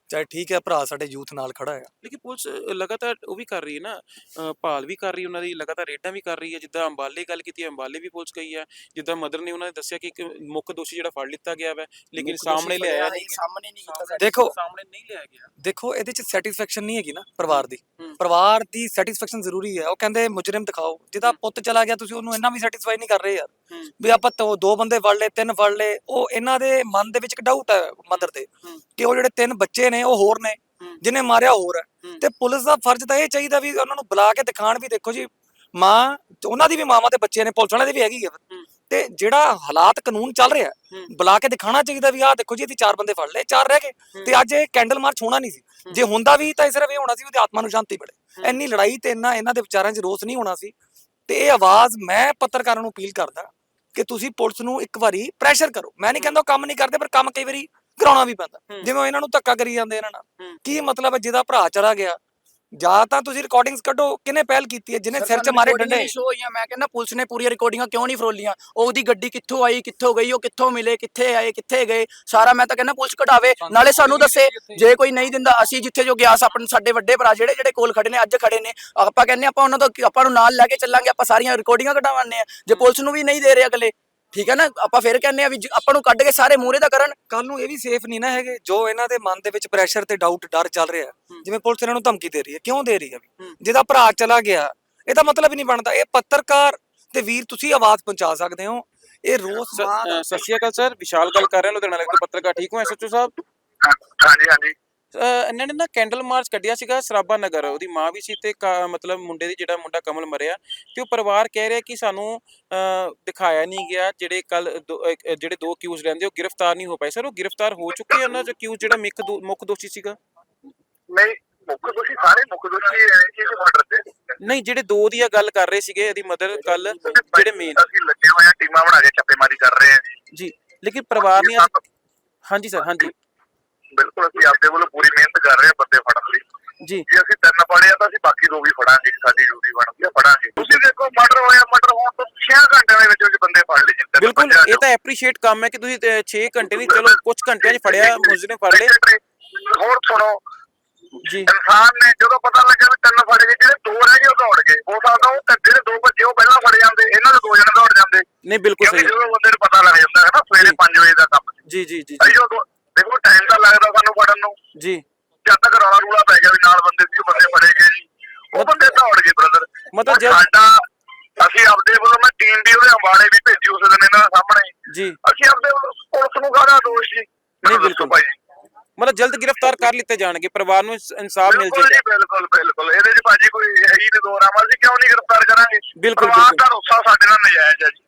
ਚਾਹੇ ਠੀਕ ਹੈ ਭਰਾ ਸਾਡੇ ਯੂਥ ਨਾਲ ਖੜਾ ਹੈ। ਲੇਕਿਨ ਪੁਲਿਸ ਲਗਾਤਾਰ ਉਹ ਵੀ ਕਰ ਰਹੀ ਹੈ ਨਾ ਅ, ਭਾਲ ਵੀ ਕਰ ਰਹੀ ਉਹਨਾਂ ਦੀ ਲਗਾਤਾਰ ਰੇਡਾਂ ਵੀ ਕਰ ਰਹੀ ਹੈ। ਜਿੱਦਾਂ ਅੰਬਾਲੇ ਗੱਲ ਕੀਤੀ ਹੈ ਅੰਬਾਲੇ ਵੀ ਪੁਲਿਸ ਗਈ ਹੈ। ਜਿੱਦਾਂ ਮਦਰ ਨੇ ਉਹਨਾਂ ਨੇ ਦੱਸਿਆ ਕਿ ਇੱਕ ਮੁੱਖ ਦੋਸ਼ੀ ਜਿਹੜਾ ਫੜ ਲਿੱਤਾ ਗਿਆ ਹੈ ਲੇਕਿਨ ਮੁੱਖ ਦੋਸ਼ੀ ਸਾਹਮਣੇ ਲਿਆਇਆ ਫੜਿਆ ਨਹੀਂ ਸਾਹਮਣੇ ਨਹੀਂ ਕੀਤਾ ਸਾਹਮਣੇ- ਦੇਖੋ- ਸਾਹਮਣੇ ਨਹੀਂ ਲਿਆਇਆ ਗਿਆ। ਦੇਖੋ ਇਹਦੇ ਚ ਸੈਟੀਸਫੈਕਸ਼ਨ ਨਹੀਂ ਹੈਗੀ ਨਾ ਪਰਿਵਾਰ ਦੀ। ਹੂੰ। ਪਰਿਵਾਰ ਦੀ ਸੈਟੀਸਫੈਕਸ਼ਨ ਜ਼ਰੂਰੀ ਹੈ। ਉਹ ਕਹਿੰਦੇ ਮੁਜਰਮ ਦਿਖਾਓ। ਜਿਹਦਾ ਪੁੱਤ ਚਲਾ ਗਿਆ ਤੁਸੀਂ ਉਹਨੂੰ ਇੰਨਾ ਵੀ ਸੈਟੀਸਫਾਈ ਨਹੀਂ ਕਰ ਰਹੇ ਯਾਰ। ਹੂੰ। ਵੀ ਆਪਾਂ ਤੋਂ ਦੋ ਬੰਦੇ ਫੜ ਲਏ ਤਿੰਨ ਫੜ ਲਏ ਉਹ ਇਹਨਾਂ ਦੇ ਮਨ ਦੇ ਵਿੱਚ ਇੱਕ ਡਾਊਟ ਹੈ ਮਦਰ ਦੇ ਹੂੰ। ਕਿ ਉਹ ਜਿਹੜੇ ਤਿੰਨ ਬੱਚੇ ਨੇ ਉਹ ਹੋਰ ਨੇ। ਜਿਹਨੇ ਮਾਰਿਆ ਹੋਰ ਹੈ। ਤੇ ਪੁਲਿਸ ਦਾ ਫਰਜ਼ ਤਾਂ ਇਹ ਚਾਹੀਦਾ ਵੀ ਉਹਨਾਂ ਨੂੰ ਬੁਲਾ ਕੇ ਦਿਖਾਣ ਵੀ ਦੇਖੋ ਜੀ ਮਾਂ ਉਹਨਾਂ ਦੀ ਵੀ ਮਾਵਾਂ ਤੇ ਬੱਚੇ ਨੇ ਪੁਲਿਸ ਵਾਲਿਆਂ ਦੇ ਵੀ ਹੈਗੀ ਹੈ। ਤੇ ਜਿਹੜਾ ਹਾਲਾਤ ਕਾਨੂੰਨ ਚੱਲ ਰਿਹਾ। ਬੁਲਾ ਕੇ ਦਿਖਾਣਾ ਚਾਹੀਦਾ ਵੀ ਆਹ ਦੇਖੋ ਜੀ ਇਹਦੀ ਚਾਰ ਬੰਦੇ ਫੜ ਲਏ ਚਾਰ ਰਹਿ ਗਏ। ਤੇ ਅੱਜ ਇਹ ਕੈਂਡਲ ਮਾਰਚ ਹੋਣਾ ਨਹੀਂ ਸੀ। ਜੇ ਹੁੰਦਾ ਵੀ ਤਾਂ ਸਿਰਫ ਇਹ ਹੋਣਾ ਸੀ ਉਹਦੀ ਆਤਮਾ ਨੂੰ ਸ਼ਾਂਤੀ ਮਿਲੇ। ਇੰਨੀ ਲੜਾਈ ਤੇ ਇੰਨਾ ਇਹਨਾਂ ਦੇ ਵਿਚਾਰਾਂ 'ਚ ਰੋਸ ਨਹੀਂ ਹੋਣਾ ਸੀ। ਤੇ ਇਹ ਆਵਾਜ਼ ਮੈਂ ਪੱਤਰਕਾਰਾਂ ਨੂੰ ਅਪੀਲ ਕਰਦਾ ਕਿ ਤੁਸੀਂ ਪੁਲਿਸ ਨੂੰ ਇੱਕ ਵਾਰੀ ਪ੍ਰੈਸ਼ਰ ਕਰੋ। ਮੈਂ ਨਹੀਂ ਕਹਿੰਦਾ ਕੰਮ ਨਹੀਂ ਕਰਦੇ ਪਰ ਕੰਮ ਕਈ ਵਾਰੀ ਕਰਾਉਣਾ ਵੀ ਪੈਂਦਾ। ਜਿਵੇਂ ਉਹ ਇਹਨਾਂ ਨੂੰ ਧੱਕਾ ਕਰੀ ਜਾਂਦੇ ਇਹਨਾਂ ਨਾਲ। ਕੀ ਮਤਲਬ ਹੈ ਜਿਹਦਾ ਭਰਾ ਚਲਾ ਗਿਆ? ਜਾਂ ਤਾਂ ਤੁਸੀਂ ਰਿਕਾਰਡਿੰਗਸ ਕੱਢੋ ਕਿਹਨੇ ਪਹਿਲ ਕੀਤੀ ਹੈ? ਜਿਹਨੇ ਸਿਰ 'ਚ ਮਾਰੇ ਡੰਡੇ। ਸ਼ੋ ਹੋਈਆਂ। ਮੈਂ ਕਹਿੰਦਾ ਪੁਲਿਸ ਨੇ ਪੂਰੀਆਂ ਰਿਕਾਰਡਿੰਗਾਂ ਕਿਉਂ ਨਹੀਂ ਫਰੋਲੀਆਂ? ਉਹਦੀ ਗੱਡੀ ਕਿੱਥੋਂ ਆਈ ਕਿੱਥੋਂ ਗਈ ਉਹ ਕਿੱਥੋਂ ਮਿਲੇ ਕਿੱਥੇ ਆਏ ਕਿੱਥੇ ਗਏ? ਸਾਰਾ ਮੈਂ ਤਾਂ ਕਹਿੰਦਾ ਪੁਲਿਸ ਕਢਾਵੇ। ਨਾਲੇ ਸਾਨੂੰ ਦੱਸੇ ਜੇ ਕੋਈ ਨਹੀਂ ਦਿੰਦਾ ਅਸੀਂ ਜਿੱਥੇ ਜੋ ਗਿਆ ਆਪਣੇ ਸਾਡੇ ਵੱਡੇ ਭਰਾ ਜਿਹੜੇ ਜਿਹੜੇ ਕੋਲ ਖੜੇ ਨੇ ਅੱਜ ਖੜੇ ਨੇ। ਆਪਾਂ ਕਹਿੰਦੇ ਆਪਾਂ ਉਹਨਾਂ ਤੋਂ ਆਪਾਂ ਨੂੰ ਨਾਲ ਲੈ ਕੇ ਚੱਲਾਂਗੇ ਆਪਾਂ ਸਾਰੀਆਂ ਰਿਕਾਰਡਿੰਗਾਂ ਕਢਾਵਾਂਦੇ ਆ ਜੇ ਪੁਲਿਸ ਨੂੰ ਵੀ ਨਹੀਂ ਦੇ ਰਹੇ ਅਗਲੇ ਠੀਕ ਹੈ ਨਾ? ਆਪਾਂ ਫਿਰ ਕਹਿੰਦੇ ਆ ਵੀ ਜ- ਆਪਾਂ ਨੂੰ ਕੱਢ ਕੇ ਸਾਰੇ ਮੂਹਰੇ ਦਾ ਕਰਨ। ਕੱਲ ਨੂੰ ਇਹ ਵੀ ਸੇਫ ਨਹੀਂ ਨਾ ਹੈਗੇ ਜੋ ਇਹਨਾਂ ਦੇ ਮਨ ਦੇ ਵਿੱਚ ਪ੍ਰੈਸ਼ਰ ਤੇ ਡਾਊਟ ਡਰ ਚੱਲ ਰਿਹਾ। ਹੈ। ਜਿਵੇਂ ਪੁਲਿਸ ਇਹਨਾਂ ਨੂੰ ਧਮਕੀ ਦੇ ਰਹੀ ਹੈ। ਕਿਉਂ ਦੇ ਰਹੀ ਹੈ ਵੀ? ਹੂੰ। ਜਿਹਦਾ ਭਰਾ ਚਲਾ ਗਿਆ ਇਹਦਾ ਮਤਲਬ ਹੀ ਨਹੀਂ ਬਣਦਾ। ਇਹ ਪੱਤਰਕਾਰ ਤੇ ਵੀਰ ਤੁਸੀਂ ਆਵਾਜ਼ ਪਹੁੰਚਾ ਸਕਦੇ ਹੋ। ਇਹ ਰੋਸ ਸ- ਮਾਂ ਦਾ ਅ, ਸਤਿ ਸ਼੍ਰੀ ਅਕਾਲ ਸਰ। ਵਿਸ਼ਾਲ ਗੱਲ ਕਰ ਰਿਹਾ ਲੁਧਿਆਣਾ ਲਾਈਵ ਤੋਂ ਪੱਤਰਕਾਰ। ਠੀਕ ਹੋ ਐਸਐਚਓ ਸਾਹਿਬ? ਹਾਂਜੀ ਹਾਂਜੀ। ਇਹਨਾਂ ਨੇ ਨਾ ਕੈਂਡਲ ਮਾਰਚ ਕੱਢਿਆ ਸੀਗਾ ਸਰਾਬਾ ਨਗਰ ਉਹਦੀ ਮਾਂ ਵੀ ਸੀ ਤੇ ਮਤਲਬ ਮੁੰਡੇ ਦੀ ਜਿਹੜਾ ਮੁੰਡਾ ਕਮਲ ਮਰਿਆ ਤੇ ਉਹ ਪਰਿਵਾਰ ਕਹਿ ਰਿਹਾ ਕਿ ਸਾਨੂੰ ਦਿਖਾਇਆ ਨਹੀਂ ਗਿਆ ਜਿਹੜੇ ਕੱਲ ਜਿਹੜੇ ਦੋ ਅਕਿਊਜ਼ ਰਹਿੰਦੇ ਉਹ ਗ੍ਰਿਫਤਾਰ ਨਹੀਂ ਹੋ ਪਏ। ਸਰ ਉਹ ਗ੍ਰਿਫਤਾਰ ਹੋ ਚੁੱਕੇ ਆ ਉਹਨਾਂ ਚ ਅਕਿਊਜ਼ ਜਿਹੜਾ ਮੁੱਖ ਮੁੱਖ ਦੋਸ਼ੀ ਸੀਗਾ? ਨਹੀਂ ਮੁੱਖ ਦੋਸ਼ੀ ਸਾਰੇ ਮੁੱਖ ਦੋਸ਼ੀ ਹੈ ਇਸ ਮਰਡਰ ਦੇ ਨਹੀਂ ਜਿਹੜੇ ਦੋ ਦੀ ਆ ਗੱਲ ਕਰ ਰਹੇ ਸੀਗੇ ਇਹਦੀ ਮਦਰ ਕੱਲ ਜਿਹੜੇ ਮੇਨ ਅਸੀਂ ਲੱਗੇ ਹੋਏ ਆ ਟੀਮਾਂ ਬਣਾ ਕੇ ਛਾਪੇਮਾਰੀ ਕਰ ਰਹੇ ਹਾਂ ਜੀ। ਲੇਕਿਨ ਪਰਿਵਾਰ ਨੇ ਹਾਂਜੀ ਸਰ ਹਾਂਜੀ। ਬਿਲਕੁਲ ਅਸੀਂ ਆਪਦੇ ਵੱਲੋਂ ਪੂਰੀ ਮਿਹਨਤ ਕਰ ਰਹੇ ਹਾਂ ਬੰਦੇ ਫੜਨ ਲਈ। ਜੀ। ਜੇ ਅਸੀਂ ਤਿੰਨ ਫੜੇ ਆ ਤਾਂ ਅਸੀਂ ਬਾਕੀ ਦੋ ਵੀ ਫੜਾਂਗੇ ਸਾਡੀ ਡਿਊਟੀ ਬਣਦੀ ਆ ਫੜਾਂਗੇ। ਤੁਸੀਂ ਦੇਖੋ ਮਰਡਰ ਹੋਇਆ ਮਰਡਰ ਹੋਣ ਤੋਂ 6 ਘੰਟਿਆਂ ਦੇ ਵਿੱਚ ਵਿੱਚ ਬੰਦੇ ਫੜ ਲਏ ਜਿੱਤੇ ਬਿਲਕੁਲ ਇਹ ਤਾਂ ਐਪਰੀਸ਼ੀਏਟ ਕੰਮ ਹੈ ਕਿ ਤੁਸੀਂ 6 ਘੰਟੇ ਨਹੀਂ ਚਲੋ ਕੁਝ ਘੰਟਿਆਂ 'ਚ ਫੜਿਆ ਮੁਜਰਮ ਫੜ ਲਏ। ਹੋਰ ਸੁਣੋ। ਜੀ। ਇਨਸਾਨ ਨੇ ਜਦੋਂ ਪਤਾ ਲੱਗਿਆ ਵੀ ਤਿੰਨ ਫੜੇ ਗਏ ਜਿਹੜੇ ਦੋ ਰਹਿ ਗਏ ਉਹ ਦੌੜ ਗਏ। ਹੋ ਸਕਦਾ ਉਹ ਤਾਂ ਜਿਹੜੇ ਦੋ ਬੱਚੇ ਉਹ ਪਹਿਲਾਂ ਫੜੇ ਜਾਂਦੇ ਇਹਨਾਂ ਦੇ ਦੋ ਜਣੇ ਦੌੜ ਜਾਂਦੇ। ਨਹੀਂ ਬਿਲਕੁਲ ਸਹੀ। ਜਦੋਂ ਬੰਦੇ ਨੂੰ ਪਤਾ ਲੱਗ ਜਾਂਦਾ ਹੈ ਨਾ ਸਵੇਰੇ 5 ਵਜੇ ਦਾ ਕੰਮ। ਜੀ ਜੀ ਜੀ ਅਈਓ ਲੱਗਦਾ ਸਾਨੂੰ ਫੜਨ ਨੂੰ। ਜੀ। ਜਦ ਤੱਕ ਰੌਲਾ ਰੂਲਾ ਪੈ ਗਿਆ ਵੀ ਨਾਲ ਬੰਦੇ ਸੀ ਉਹ ਬੰਦੇ ਫੜੇ ਗਏ ਜੀ ਉਹ ਬੰਦੇ ਦੌੜ ਗਏ ਬ੍ਰਦਰ ਮਤਲਬ ਜਦ- ਸਾਡਾ ਅਸੀਂ ਆਪਦੇ ਵੱਲੋਂ ਮੈਂ ਟੀਮ ਵੀ ਉਹਦੇ ਅੰਬਾਲੇ ਵੀ ਭੇਜੀ ਉਸ ਦਿਨ ਇਹਨਾਂ ਦੇ ਸਾਹਮਣੇ। ਜੀ। ਅਸੀਂ ਆਪਦੇ ਪੁਲਿਸ ਨੂੰ ਕਾਹਦਾ ਦੋਸ਼ ਜੀ? ਨਹੀਂ, ਬਿਲਕੁਲ। ਭਾਈ। ਮਤਲਬ ਜਲਦ ਗ੍ਰਿਫਤਾਰ ਕਰ ਲਿੱਤੇ ਜਾਣਗੇ ਪਰਿਵਾਰ ਨੂੰ ਇਨਸ- ਇਨਸਾਫ ਮਿਲ ਜੀ ਜਾਏਗਾ ਬਿਲਕੁਲ ਬਿਲਕੁਲ। ਇਹਦੇ ਚ ਭਾਜੀ ਕੋਈ ਹੈਗੀ ਤੇ ਦੋ ਰਾਮਾ ਅਸੀਂ ਕਿਉਂ ਨਹੀਂ ਗ੍ਰਿਫਤਾਰ ਕਰਾਂਗੇ? ਬਿਲਕੁਲ, ਬਿਲਕੁਲ। ਦਾ ਰੋਸਾ ਸਾਡੇ ਨਾਲ ਨਜਾਇਜ਼ ਹੈ ਜੀ।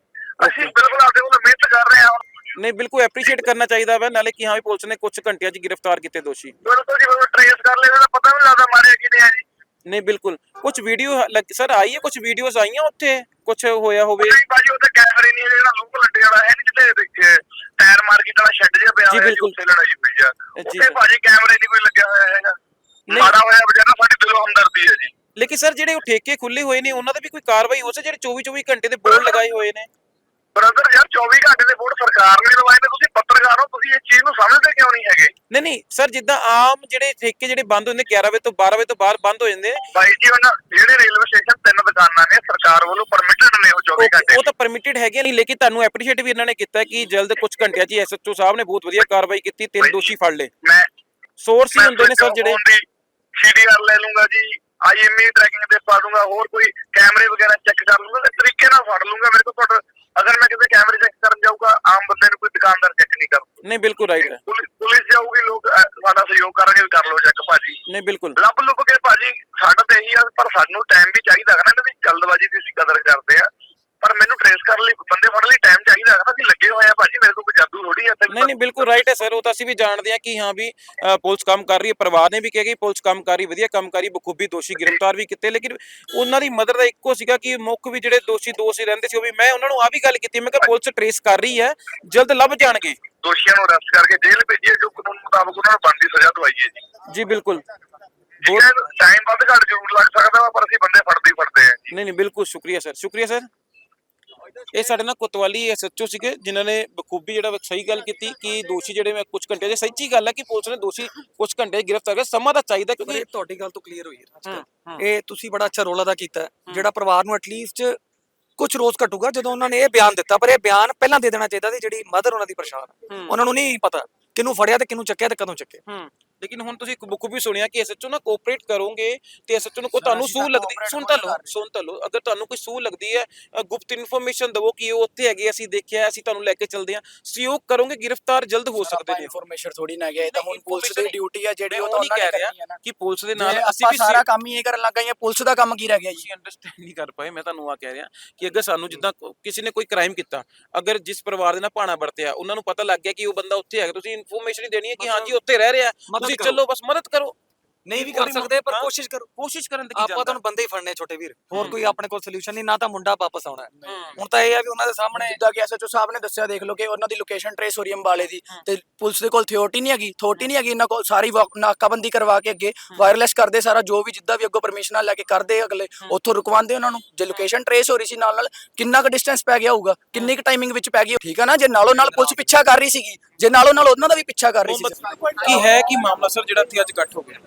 ਅਸੀਂ ਬਿਲਕੁਲ ਆਪਦੇ ਵੱਲੋਂ ਮਿਹਨਤ ਕਰ ਰਹੇ ਹਾਂ ਨਹੀਂ ਬਿਲਕੁਲ ਐਪਰੀਸ਼ੀਏਟ ਕਰਨਾ ਚਾਹੀਦਾ ਵਾ ਨਾਲੇ ਕਿ ਹਾਂ ਵੀ ਪੁਲਿਸ ਨੇ ਕੁਝ ਘੰਟਿਆਂ 'ਚ ਗ੍ਰਿਫਤਾਰ ਕੀਤੇ ਦੋਸ਼ੀ। ਬਿਲਕੁਲ ਜੀ ਬਿਲਕੁਲ ਟ੍ਰੇਸ ਕਰ ਲੈਣਾ ਤਾਂ ਪਤਾ ਵੀ ਨੀ ਲੱਗਦਾ ਮਾਰਿਆ ਕਿਨੇ ਆ ਜੀ। ਨਹੀਂ ਬਿਲਕੁਲ। ਕੁਝ ਵੀਡੀਓ ਸਰ ਆਈ ਹੈ ਕੁਝ ਵੀਡੀਓਜ਼ ਆਈਆਂ ਉੱਥੇ? ਕੁਝ ਹੋਇਆ ਹੋਵੇ? ਨਹੀਂ ਬਾਜੀ ਉੱਥੇ ਕੈਮਰੇ ਨਹੀਂ ਜਿਹੜਾ ਲੋਕ ਲੱਡੇ ਵਾਲਾ ਹੈ ਨਹੀਂ ਜਿੱਥੇ ਦੇਖੇ ਟਾਇਰ ਮਾਰਕੀਟ ਵਾਲਾ ਸ਼ੈੱਡ ਜਿਹਾ ਪਿਆ ਜੀ, ਹੋਇਆ। ਉੱਥੇ ਲੜਾਈ ਹੋਈ ਆ। ਜੀ, ਉੱਥੇ। ਬਾਜੀ ਕੈਮਰੇ ਨਹੀਂ ਕੋਈ ਲੱਗਿਆ ਹੋਇਆ ਹੈਗਾ। ਮਾੜਾ ਹੋਇਆ ਵਿਚਾਰਾ ਸਾਡੀ ਦਿਲੋਂ ਹਮਦਰਦੀ ਹੈ ਜੀ। ਲੇਕਿਨ ਸਰ ਜਿਹੜੇ ਉਹ ਠੇਕੇ ਖੁੱਲੇ ਹੋਏ ਨੇ ਉਹਨਾਂ ਦਾ ਵੀ ਕੋਈ ਕਾਰਵਾਈ ਹੋ ਜਿਹੜੇ 24 24 ਘੰਟੇ ਦੇ ਬੋਰਡ ਲਗਾਏ ਹੋਏ ਨੇ? ਬ੍ਰਦਰ ਯਾਰ 24 ਘੰਟੇ ਦੇ ਬੋਰਡ ਸਰਕਾਰ ਨੇ ਲਵਾਏ ਨੇ ਤੁਸੀਂ ਪੱਤਰਕਾਰ ਹੋ ਤੁਸੀਂ ਇਹ ਚੀਜ਼ ਨੂੰ ਸਮਝਦੇ ਕਿਉਂ ਨਹੀਂ ਹੈਗੇ? ਨਹੀਂ ਨਹੀਂ ਸਰ ਜਿੱਦਾਂ ਆਮ ਜਿਹੜੇ ਠੇਕੇ ਜਿਹੜੇ ਬੰਦ ਹੁੰਦੇ 11 ਵਜੇ ਤੋਂ 12 ਵਜੇ ਤੋਂ ਬਾਅਦ ਬੰਦ ਹੋ ਜਾਂਦੇ ਬਾਈ ਜੀ ਉਹਨਾਂ ਜਿਹੜੇ ਰੇਲਵੇ ਸਟੇਸ਼ਨ ਤਿੰਨ ਦੁਕਾਨਾਂ ਨੇ ਸਰਕਾਰ ਵੱਲੋਂ ਪਰਮਿਟਡ ਨੇ ਉਹ 24 ਉਹ ਘੰਟੇ। ਉਹ ਤਾਂ ਪਰਮਿਟਡ ਹੈਗੇ ਨਹੀਂ ਲੇਕਿਨ ਤੁਹਾਨੂੰ ਐਪਰੀਸ਼ੀਏਟ ਵੀ ਇਹਨਾਂ ਨੇ ਕੀਤਾ ਕਿ ਜਲਦ ਕੁਝ ਘੰਟਿਆਂ 'ਚ ਹੀ ਐਸਐਚਓ ਸਾਹਿਬ ਨੇ ਬਹੁਤ ਵਧੀਆ ਕਾਰਵਾਈ ਕੀਤੀ ਤਿੰਨ ਦੋਸ਼ੀ ਫੜ ਲਏ। ਮੈਂ ਸੋਰਸ ਹੀ ਹੁੰਦੇ ਨੇ ਸਰ ਜਿਹੜੇ। ਸੀਡੀਆਰ ਲੈ ਲੂੰਗਾ ਜੀ ਆਈਐਮਈ ਟਰੈਕਿੰਗ ਤੇ ਪਾ ਦੂੰਗਾ ਹੋਰ ਕੋਈ ਕੈਮਰੇ ਵਗੈਰਾ ਚੈੱਕ ਕਰ ਲੂੰਗਾ ਤੇ ਤਰੀਕੇ ਨਾਲ ਫੜ ਲੂੰਗਾ ਮੇਰੇ ਕੋਲ ਤੁਹਾਡਾ ਅਗਰ ਮੈਂ ਕਿਸੇ ਕੈਮਰੇ ਚੈੱਕ ਕਰਨ ਜਾਊਗਾ ਆਮ ਬੰਦੇ ਨੂੰ ਕੋਈ ਦੁਕਾਨਦਾਰ ਚੈੱਕ ਨਹੀਂ ਕਰਦਾ। ਨਹੀਂ ਬਿਲਕੁਲ ਰਾਈਟ ਹੈ। ਪੁਲਿਸ ਪੁਲਿਸ ਜਾਊਗੀ ਲੋਕ ਅਹ, ਸਾਡਾ ਸਹਿਯੋਗ ਕਰਨਗੇ ਵੀ ਕਰ ਲਓ ਚੈੱਕ ਭਾਜੀ। ਨਹੀਂ ਬਿਲਕੁਲ। ਲੱਭ ਲੁੱਭ ਕੇ ਭਾਜੀ ਸਾਡਾ ਤਾਂ ਇਹੀ ਆ ਪਰ ਸਾਨੂੰ ਟਾਈਮ ਵੀ ਚਾਹੀਦਾ ਹੈ ਨਾ ਇਹਨਾਂ ਦੀ ਜਲਦਬਾਜ਼ੀ ਦੀ ਅਸੀਂ ਕਦਰ ਕਰਦੇ ਆ ਪਰ ਮੈਨੂੰ ਟ੍ਰੇਸ ਕਰਨ ਲਈ ਬੰਦੇ ਫੜਨ ਲਈ ਟਾਈਮ ਚਾਹੀਦਾ ਹੈ ਨਾ ਅਸੀਂ ਲੱਗੇ ਹੋਏ ਆ ਭਾਜੀ। ਥੋੜੀ ਆ ਨਹੀਂ ਨਹੀਂ ਬਿਲਕੁਲ ਰਾਈਟ ਹੈ ਸਰ ਉਹ ਤਾਂ ਅਸੀਂ ਵੀ ਜਾਣਦੇ ਹਾਂ ਕਿ ਹਾਂ ਵੀ ਪੁਲਿਸ ਕੰਮ ਕਰ ਰਹੀ ਹੈ ਪਰਿਵਾਰ ਨੇ ਵੀ ਕਿਹਾ ਕਿ ਪੁਲਿਸ ਕੰਮ ਕਰ ਰਹੀ ਵਧੀਆ ਕੰਮ ਕਰ ਰਹੀ ਬਖੂਬੀ ਦੋਸ਼ੀ ਗ੍ਰਿਫਤਾਰ ਵੀ ਕੀਤੇ ਲੇਕਿਨ ਉਹਨਾਂ ਦੀ ਮਦਰ ਦਾ ਇੱਕੋ ਸੀਗਾ ਕਿ ਮੁੱਖ ਵੀ ਜਿਹੜੇ ਦੋਸ਼ੀ ਦੋਸ਼ੀ ਰਹਿੰਦੇ ਸੀ ਉਹ ਵੀ ਮੈਂ ਉਹਨਾਂ ਨੂੰ ਆ ਵੀ ਗੱਲ ਕੀਤੀ ਮੈਂ ਕਿਹਾ ਪੁਲਿਸ ਟ੍ਰੇਸ ਕਰ ਰਹੀ ਹੈ ਜਲਦ ਲੱਭ ਜਾਣਗੇ। ਦੋਸ਼ੀਆਂ ਨੂੰ ਅਰੈਸਟ ਕਰਕੇ ਜੇਲ੍ਹ ਭੇਜੀਏ ਜੋ ਕਾਨੂੰਨ ਮੁਤਾਬਕ ਉਹਨਾਂ ਨੂੰ ਬਣਦੀ ਸਜ਼ਾ ਦਵਾਈਏ ਜੀ। ਜੀ ਬਿਲਕੁਲ। ਟਾਈਮ ਵੱਧ ਘੱਟ ਜ਼ਰੂਰ ਲੱਗ ਸਕਦਾ ਪਰ ਅਸੀਂ ਬੰਦੇ ਫੜਦੇ ਹੀ ਫੜਦੇ ਆ ਨਹੀਂ ਨਹੀਂ ਬਿਲਕੁਲ ਸ਼ੁਕਰੀਆ ਸਰ ਸ਼ੁਕਰੀਆ ਸਰ ਇਹ ਸਾਡੇ ਨਾਲ ਕੋਤਵਾਲੀ ਐਸਐਚਓ ਸੀਗੇ ਜਿਨ੍ਹਾਂ ਨੇ ਬਖੂਬੀ ਜਿਹੜਾ ਸਹੀ ਗੱਲ ਕੀਤੀ ਕਿ ਦੋਸ਼ੀ ਜਿਹੜੇ ਮੈਂ ਕੁਝ ਘੰਟੇ ਦੇ ਸੱਚੀ ਗੱਲ ਹੈ ਕਿ ਪੁਲਿਸ ਨੇ ਦੋਸ਼ੀ ਕੁਝ ਘੰਟੇ ਗ੍ਰਿਫਤਾਰ ਕਰ ਸਮਾਂ ਤਾਂ ਚਾਹੀਦਾ ਕਿਉਂਕਿ ਤੁਹਾਡੀ ਗੱਲ ਤੋਂ ਕਲੀਅਰ ਹੋਈ ਹੈ। ਇਹ ਤੁਸੀਂ ਬੜਾ ਅੱਛਾ ਰੋਲ ਅਦਾ ਕੀਤਾ ਜਿਹੜਾ ਪਰਿਵਾਰ ਨੂੰ ਐਟਲੀਸਟ ਕੁਝ ਰੋਜ਼ ਘਟੂਗਾ ਜਦੋਂ ਉਹਨਾਂ ਨੇ ਇਹ ਬਿਆਨ ਦਿੱਤਾ ਪਰ ਇਹ ਬਿਆਨ ਪਹਿਲਾਂ ਦੇ ਦੇਣਾ ਚਾਹੀਦਾ ਸੀ ਜਿਹੜੀ ਮਦਰ ਉਹਨਾਂ ਦੀ ਪਰੇਸ਼ਾਨ। ਉਹਨਾਂ ਨੂੰ ਨਹੀਂ ਪਤਾ ਕਿਹਨੂੰ ਫੜਿਆ ਤੇ ਕਿਹਨੂੰ ਚੱਕਿਆ ਤੇ ਕਦੋਂ ਚੱਕਿਆ। ਲੇਕਿਨ ਹੁਣ ਤੁਸੀਂ ਬਖੂਬੀ ਸੁਣਿਆ ਕਿ ਐਸਐਚਓ ਨਾਲ ਕੋਆਪਰੇਟ ਕਰੋਗੇ ਤੇ ਐਸਐਚਓ ਨੂੰ ਕੋ ਤੁਹਾਨੂੰ ਸੂ ਲੱਗਦੀ ਸੁਣ ਤਾਂ ਲਓ। ਸੁਣ ਤਾਂ ਲਓ ਅਗਰ ਤੁਹਾਨੂੰ ਕੋਈ ਸੂ ਲੱਗਦੀ ਹੈ ਗੁਪਤ ਇਨਫੋਰਮੇਸ਼ਨ ਦਿਵੋ ਕਿ ਉਹ ਉੱਥੇ ਹੈਗੇ ਅਸੀਂ ਦੇਖਿਆ ਅਸੀਂ ਤੁਹਾਨੂੰ ਲੈ ਕੇ ਚੱਲਦੇ ਹਾਂ ਸਹਿਯੋਗ ਕਰੋਗੇ ਗ੍ਰਿਫਤਾਰ ਜਲਦ ਹੋ ਸਕਦੇ ਨੇ। ਇਨਫੋਰਮੇਸ਼ਨ ਥੋੜੀ ਨਾ ਗਿਆ ਇਹ ਤਾਂ ਹੁਣ ਪੁਲਿਸ ਦੀ ਡਿਊਟੀ ਆ ਜਿਹੜੀ ਉਹ ਤਾਂ ਨਹੀਂ ਉਹਨਾਂ ਕਹਿ ਰਿਹਾ ਕਿ ਪੁਲਿਸ ਦੇ ਜੇ ਨਾਲ ਅਸੀਂ ਵੀ ਸਾਰਾ ਕੰਮ ਹੀ ਇਹ ਕਰਨ ਲੱਗ ਗਏ ਪੁਲਿਸ ਦਾ ਕੰਮ ਕੀ ਰਹਿ ਗਿਆ ਜੀ? ਅੰਡਰਸਟੈਂਡ ਨਹੀਂ ਕਰ ਪਾਏ ਮੈਂ ਤੁਹਾਨੂੰ ਆ ਕਹਿ ਰਿਹਾ ਕਿ ਅਗਰ ਸਾਨੂੰ ਜਿੱਦਾਂ ਕਿਸੇ ਨੇ ਕੋਈ ਕ੍ਰਾਈਮ ਕੀਤਾ ਅਗਰ ਜਿਸ ਪਰਿਵਾਰ ਦੇ ਨਾਲ ਭਾਣਾ ਵਰਤਿਆ ਉਹਨਾਂ ਨੂੰ ਪਤਾ ਲੱਗ ਗਿਆ ਕਿ ਉਹ ਬੰਦਾ ਉੱਥੇ ਹੈਗਾ ਤੁਸੀਂ ਇਨਫੋਰਮੇਸ਼ਨ ਹੀ ਦੇਣੀ ਹੈ ਕਿ ਹਾਂਜੀ ਉੱਥੇ ਰਹਿ ਰਿਹਾ ਤੁਸੀਂ। ਚੱਲੋ ਬਸ ਮਦਦ ਕਰੋ। ਨਹੀਂ ਵੀ ਕਰ ਸਕਦੇ ਪਰ। ਕੋਸ਼ਿਸ਼ ਕਰੋ। ਕੋਸ਼ਿਸ਼ ਕਰਨ ਤੇ ਕੀ ਆਪਾਂ ਤੁਹਾਨੂੰ ਬੰਦੇ ਹੀ ਫੜਨੇ ਛੋਟੇ ਵੀਰ। ਹੋਰ। ਕੋਈ ਆਪਣੇ ਕੋਲ ਸੋਲੂਸ਼ਨ ਨਹੀਂ ਨਾ ਤਾਂ ਮੁੰਡਾ ਵਾਪਸ ਆਉਣਾ। ਹੁਣ ਤਾਂ ਇਹ ਆ ਵੀ ਉਹਨਾਂ ਦੇ ਸਾਹਮਣੇ ਜਿੱਦਾਂ ਕਿ ਐਸਐਚਓ ਸਾਹਿਬ ਨੇ ਦੱਸਿਆ ਦੇਖ ਲਓ ਕਿ ਉਹਨਾਂ ਦੀ ਲੋਕੇਸ਼ਨ ਟ੍ਰੇਸ ਹੋ ਰਹੀ ਅੰਬਾਲੇ ਦੀ। ਤੇ ਪੁਲਿਸ ਦੇ ਕੋਲ ਥਿਓਰਟੀ ਨਹੀਂ ਹੈਗੀ ਥਿਓਰਟੀ ਨਹੀਂ ਹੈਗੀ ਇਹਨਾਂ ਕੋਲ। ਸਾਰੀ ਨਾਕਾਬੰਦੀ ਕਰਵਾ ਕੇ ਅੱਗੇ ਵਾਇਰਲੈਸ ਕਰਦੇ ਸਾਰਾ ਜੋ ਵੀ ਜਿੱਦਾਂ ਵੀ ਅੱਗੋਂ ਪਰਮਿਸ਼ਨਾਂ ਲੈ ਕੇ ਕਰਦੇ ਅਗਲੇ ਉੱਥੋਂ ਰੁਕਵਾਉਂਦੇ ਉਹਨਾਂ ਨੂੰ। ਜੇ ਲੋਕੇਸ਼ਨ ਟ੍ਰੇਸ ਹੋ ਰਹੀ ਸੀ ਨਾਲ ਨਾਲ ਕਿੰਨਾ ਕੁ ਡਿਸਟੈਂਸ ਪੈ ਗਿਆ ਹੋਊਗਾ? ਕਿੰਨੀ ਕੁ ਟਾਈਮਿੰਗ ਵਿੱਚ ਪੈ ਗਈ ਠੀਕ ਹੈ ਨਾ ਜੇ ਨਾਲੋਂ ਨਾਲ ਪੁਲਿਸ ਪਿੱਛਾ ਕਰ ਰਹੀ ਸੀਗੀ ਜੇ ਨਾਲੋਂ ਨਾਲ ਉਹਨਾਂ ਦਾ ਵੀ ਪਿੱਛਾ ਕਰ ਰਹੀ ਸੀ ਕੀ ਹੈ ਕੀ ਮਾਮਲਾ ਸਰ ਜਿਹੜਾ ਇੱਥੇ ਅੱਜ ਇਕੱਠ ਹੋ ਗਿਆ?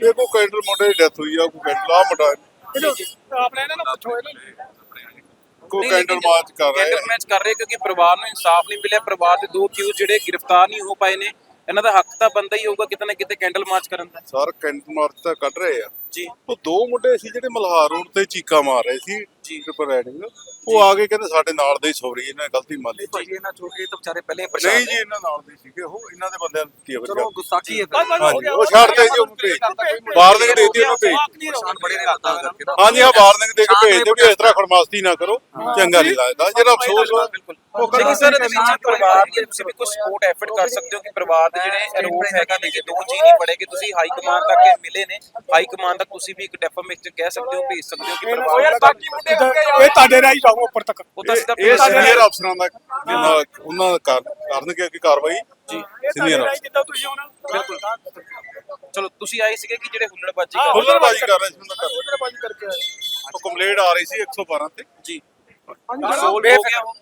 ਇਹ ਕੋ ਕੈਂਡਲ ਮੁੰਡੇ ਦੀ ਡੈਥ ਹੋਈ ਆ ਕੋ ਕੈਂਡਲ ਆ ਮੁੰਡਾ ਆਪਣੇ ਇਹਨਾਂ ਨੂੰ ਪੁੱਛੋ ਇਹਨਾਂ। ਕੋ ਕੈਂਡਲ ਮਾਰਚ ਕਰ ਰਹੇ ਕੈਂਡਲ ਮੈਚ ਕਰ ਰਹੇ ਕਿਉਂਕਿ ਪਰਿਵਾਰ ਨੂੰ ਇਨਸਾਫ ਨਹੀਂ ਮਿਲਿਆ ਪਰਿਵਾਰ ਦੇ ਦੋ ਕਿਊ ਜਿਹੜੇ ਗ੍ਰਿਫਤਾਰ ਨਹੀਂ ਹੋ ਪਾਏ ਨੇ ਇਹਨਾਂ ਦਾ ਹੱਕ ਤਾਂ ਬੰਦਾ ਹੀ ਹੋਊਗਾ ਕਿਤੇ ਨਾ ਕਿਤੇ ਕੈਂਡਲ ਮਾਰਚ ਕਰਨ ਦਾ। ਸਰ ਕੈਂਡਲ ਮਾਰਚ ਤਾਂ ਕੱਢ ਰਹੇ ਆ। ਜੀ। ਉਹ ਦੋ ਮੁੰਡੇ ਸੀ ਜਿਹੜੇ ਮਲਹਾਰ ਰੋਡ ਤੇ ਚੀਕਾ ਮਾਰ ਰਹੇ ਸੀ। ਜੀ। ਟ੍ਰਿਪਲ ਰਾਈਡਿੰਗ ਉਹ ਆ ਕੇ ਕਹਿੰਦੇ ਸਾਡੇ ਨਾਲ ਦੇ ਸੌਰੀ ਇਹਨਾਂ ਨੇ ਗਲਤੀ ਮੰਨ ਲਈ। ਭਾਜੀ ਇਹਨਾਂ ਛੋਟੇ ਤਾਂ ਵਿਚਾਰੇ ਪਹਿਲੇ ਹੀ ਪਰੇਸ਼ਾਨ ਨਹੀਂ ਜੀ ਇਹਨਾਂ ਨਾਲ ਦੇ ਸੀਗੇ। ਉਹ ਇਹਨਾਂ ਦੇ ਬੰਦਿਆਂ ਨੂੰ ਕੀ ਚਲੋ ਗੁੱਸਾਖੀ ਹੈ ਹਾਂਜੀ ਉਹ ਛੱਡਦੇ ਜੀ ਉਹਨੂੰ ਭੇਜ ਵਾਰਨਿੰਗ ਦੇ ਦਿੱਤੀ ਉਹਨੂੰ ਭੇਜ ਬੜੇ ਨੇ ਤਾਂ ਕਰਕੇ ਨਾ। ਹਾਂਜੀ ਹਾਂ ਵਾਰਨਿੰਗ ਦੇ ਕੇ ਭੇਜ ਦਿਓ ਵੀ ਇਸ ਤਰ੍ਹਾਂ ਖੜਮਾਸਤੀ ਨਾ ਕਰੋ। ਚੰਗਾ ਨਹੀਂ ਲੱਗਦਾ। ਜਿਹੜਾ ਅਫਸੋਸ ਉਹ ਲੇਕਿਨ ਸਰ ਇਹਦੇ ਵਿੱਚ ਪਰਿਵਾਰ ਦੀ ਤੁਸੀਂ ਵੀ ਕੋਈ ਸਪੋਰਟ ਐਫਰਟ ਕਰ ਸਕਦੇ ਹੋ ਕਿ ਪਰਿਵਾਰ ਦੇ ਜਿਹੜੇ ਆਰੋਪ ਹੈਗੇ ਨੇ ਕਿ ਦੋ ਜੀ ਨਹੀਂ ਪੜੇਗੇ ਤੁਸੀਂ ਹਾਈ ਕਮਾਂਡ ਤੱਕ ਇਹ ਮਿਲੇ ਨੇ ਹਾਈ ਕਮਾਂਡ ਤੱਕ ਤੁਸੀਂ ਵੀ ਇੱਕ ਡੈਫਾਮੇਸ਼ਨ ਕਹਿ ਸਕਦੇ ਹੋ ਭੇਜ ਸਕਦੇ ਹੋ ਕਿ ਪਰਿਵਾਰ ਇਹ ਤੁਹਾਡੇ ਰਾਹੀਂ ਜਾਓ ਉੱਪਰ ਤੱਕ। ਉਹ ਤਾਂ ਸਿੱਧਾ ਇਹ ਸੀਨੀਅਰ ਅਫਸਰਾਂ ਦਾ ਉਹਨਾਂ ਦਾ ਕਰ- ਕਰਨਗੇ ਕਿ ਕਾਰਵਾਈ। ਜੀ। ਸੀਨੀਅਰ ਅਫਸਰ ਜਿੱਦਾਂ ਤੁਸੀਂ ਆਉਣਾ। ਬਿਲਕੁਲ। ਚਲੋ ਤੁਸੀਂ ਆਏ ਸੀਗੇ ਕਿ ਜਿਹੜੇ ਹੁੱਲੜਬਾਜੀ ਕਰ ਹੁਲਰਬਾਜੀ ਕਰ ਰਹੇ ਸੀ ਉਹਨਾਂ ਕਰ ਹੁਲਰਬਾਜੀ ਕਰਕੇ ਉਹ ਕੰਪਲੇਂਟ ਆ ਰਹੀ ਸੀ 112 ਤੇ। ਜੀ। ਸੋਲ ਹੋ ਗਿਆ ਉਹ?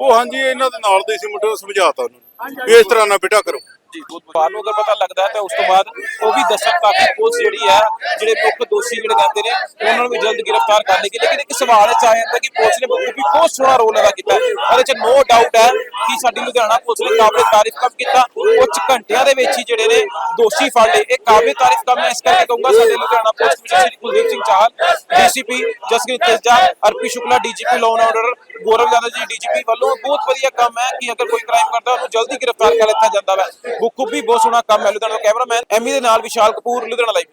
ਉਹ ਹਾਂਜੀ ਇਹਨਾਂ ਦੇ ਨਾਲ ਦੇ ਸੀ ਮੁੰਡੇ ਨੂੰ ਸਮਝਾਤਾ ਉਹਨੂੰ ਵੀ ਇਸ ਤਰ੍ਹਾਂ ਨਾ ਬੇਟਾ ਕਰੋ। ਜੀ, ਬਹੁਤ ਨੂੰ ਅਗਰ ਪਤਾ ਲੱਗਦਾ ਤਾਂ ਉਸ ਤੋਂ ਬਾਅਦ ਉਹ ਵੀ ਦੱਸਣ ਤਾਂ ਕਿ ਪੁਲਿਸ ਜਿਹੜੀ ਹੈ, ਜਿਹੜੇ ਮੁੱਖ ਦੋਸ਼ੀ ਜਿਹੜੇ ਕਹਿੰਦੇ ਨੇ, ਉਹਨਾਂ ਨੂੰ ਵੀ ਜਲਦ ਗ੍ਰਿਫਤਾਰ ਕਰ ਲੇਗੀ ਲੇਕਿਨ ਇੱਕ ਸਵਾਲ ਇਹ ਆ ਜਾਂਦਾ ਕਿ ਪੁਲਿਸ ਨੇ ਬਹੁਤ ਵੀ ਬਹੁਤ ਸੋਹਣਾ ਰੋਲ ਅਦਾ ਕੀਤਾ। ਉਹਦੇ 'ਚ ਨੋ ਡਾਊਟ ਹੈ ਕਿ ਸਾਡੀ ਲੁਧਿਆਣਾ ਪੁਲਿਸ ਨੇ ਕਾਬਲੇ ਤਾਰੀਫ ਕੰਮ ਕੀਤਾ। ਕੁਝ ਘੰਟਿਆਂ ਦੇ ਵਿੱਚ ਹੀ ਜਿਹੜੇ ਨੇ ਦੋਸ਼ੀ ਫੜ ਲਏ। ਇਹ ਕਾਬਲੇ ਤਾਰੀਫ ਕੰਮ ਮੈਂ ਇਸ ਕਰਕੇ ਕਹੂੰਗਾ, ਸਾਡੇ Ludhiana police commissioner Shri Kuldeep Singh Chahal, DCP Jaskirat Teja RP Shukla, DGP law and order Gaurav Yadav ji, DGP ਵੱਲੋਂ ਬਹੁਤ ਵਧੀਆ ਕੰਮ ਹੈ ਕਿ ਅਗਰ ਕੋਈ ਕ੍ਰਾਈਮ ਕਰਦਾ, ਉਹਨੂੰ ਜਲਦੀ ਗ੍ਰਿਫਤਾਰ ਕਰ ਲਿੱਤਾ ਜਾਂਦਾ ਹੈ ਬਖੂਬੀ ਬਹੁਤ ਸੋਹਣਾ ਕੰਮ ਹੈ, ਲੁਧਿਆਣਾ ਦਾ ਕੈਮਰਾਮੈਨ ਐਮੀ ਦੇ ਨਾਲ ਵਿਸ਼ਾਲ ਕਪੂਰ, ਲੁਧਿਆਣਾ ਲਾਈਵ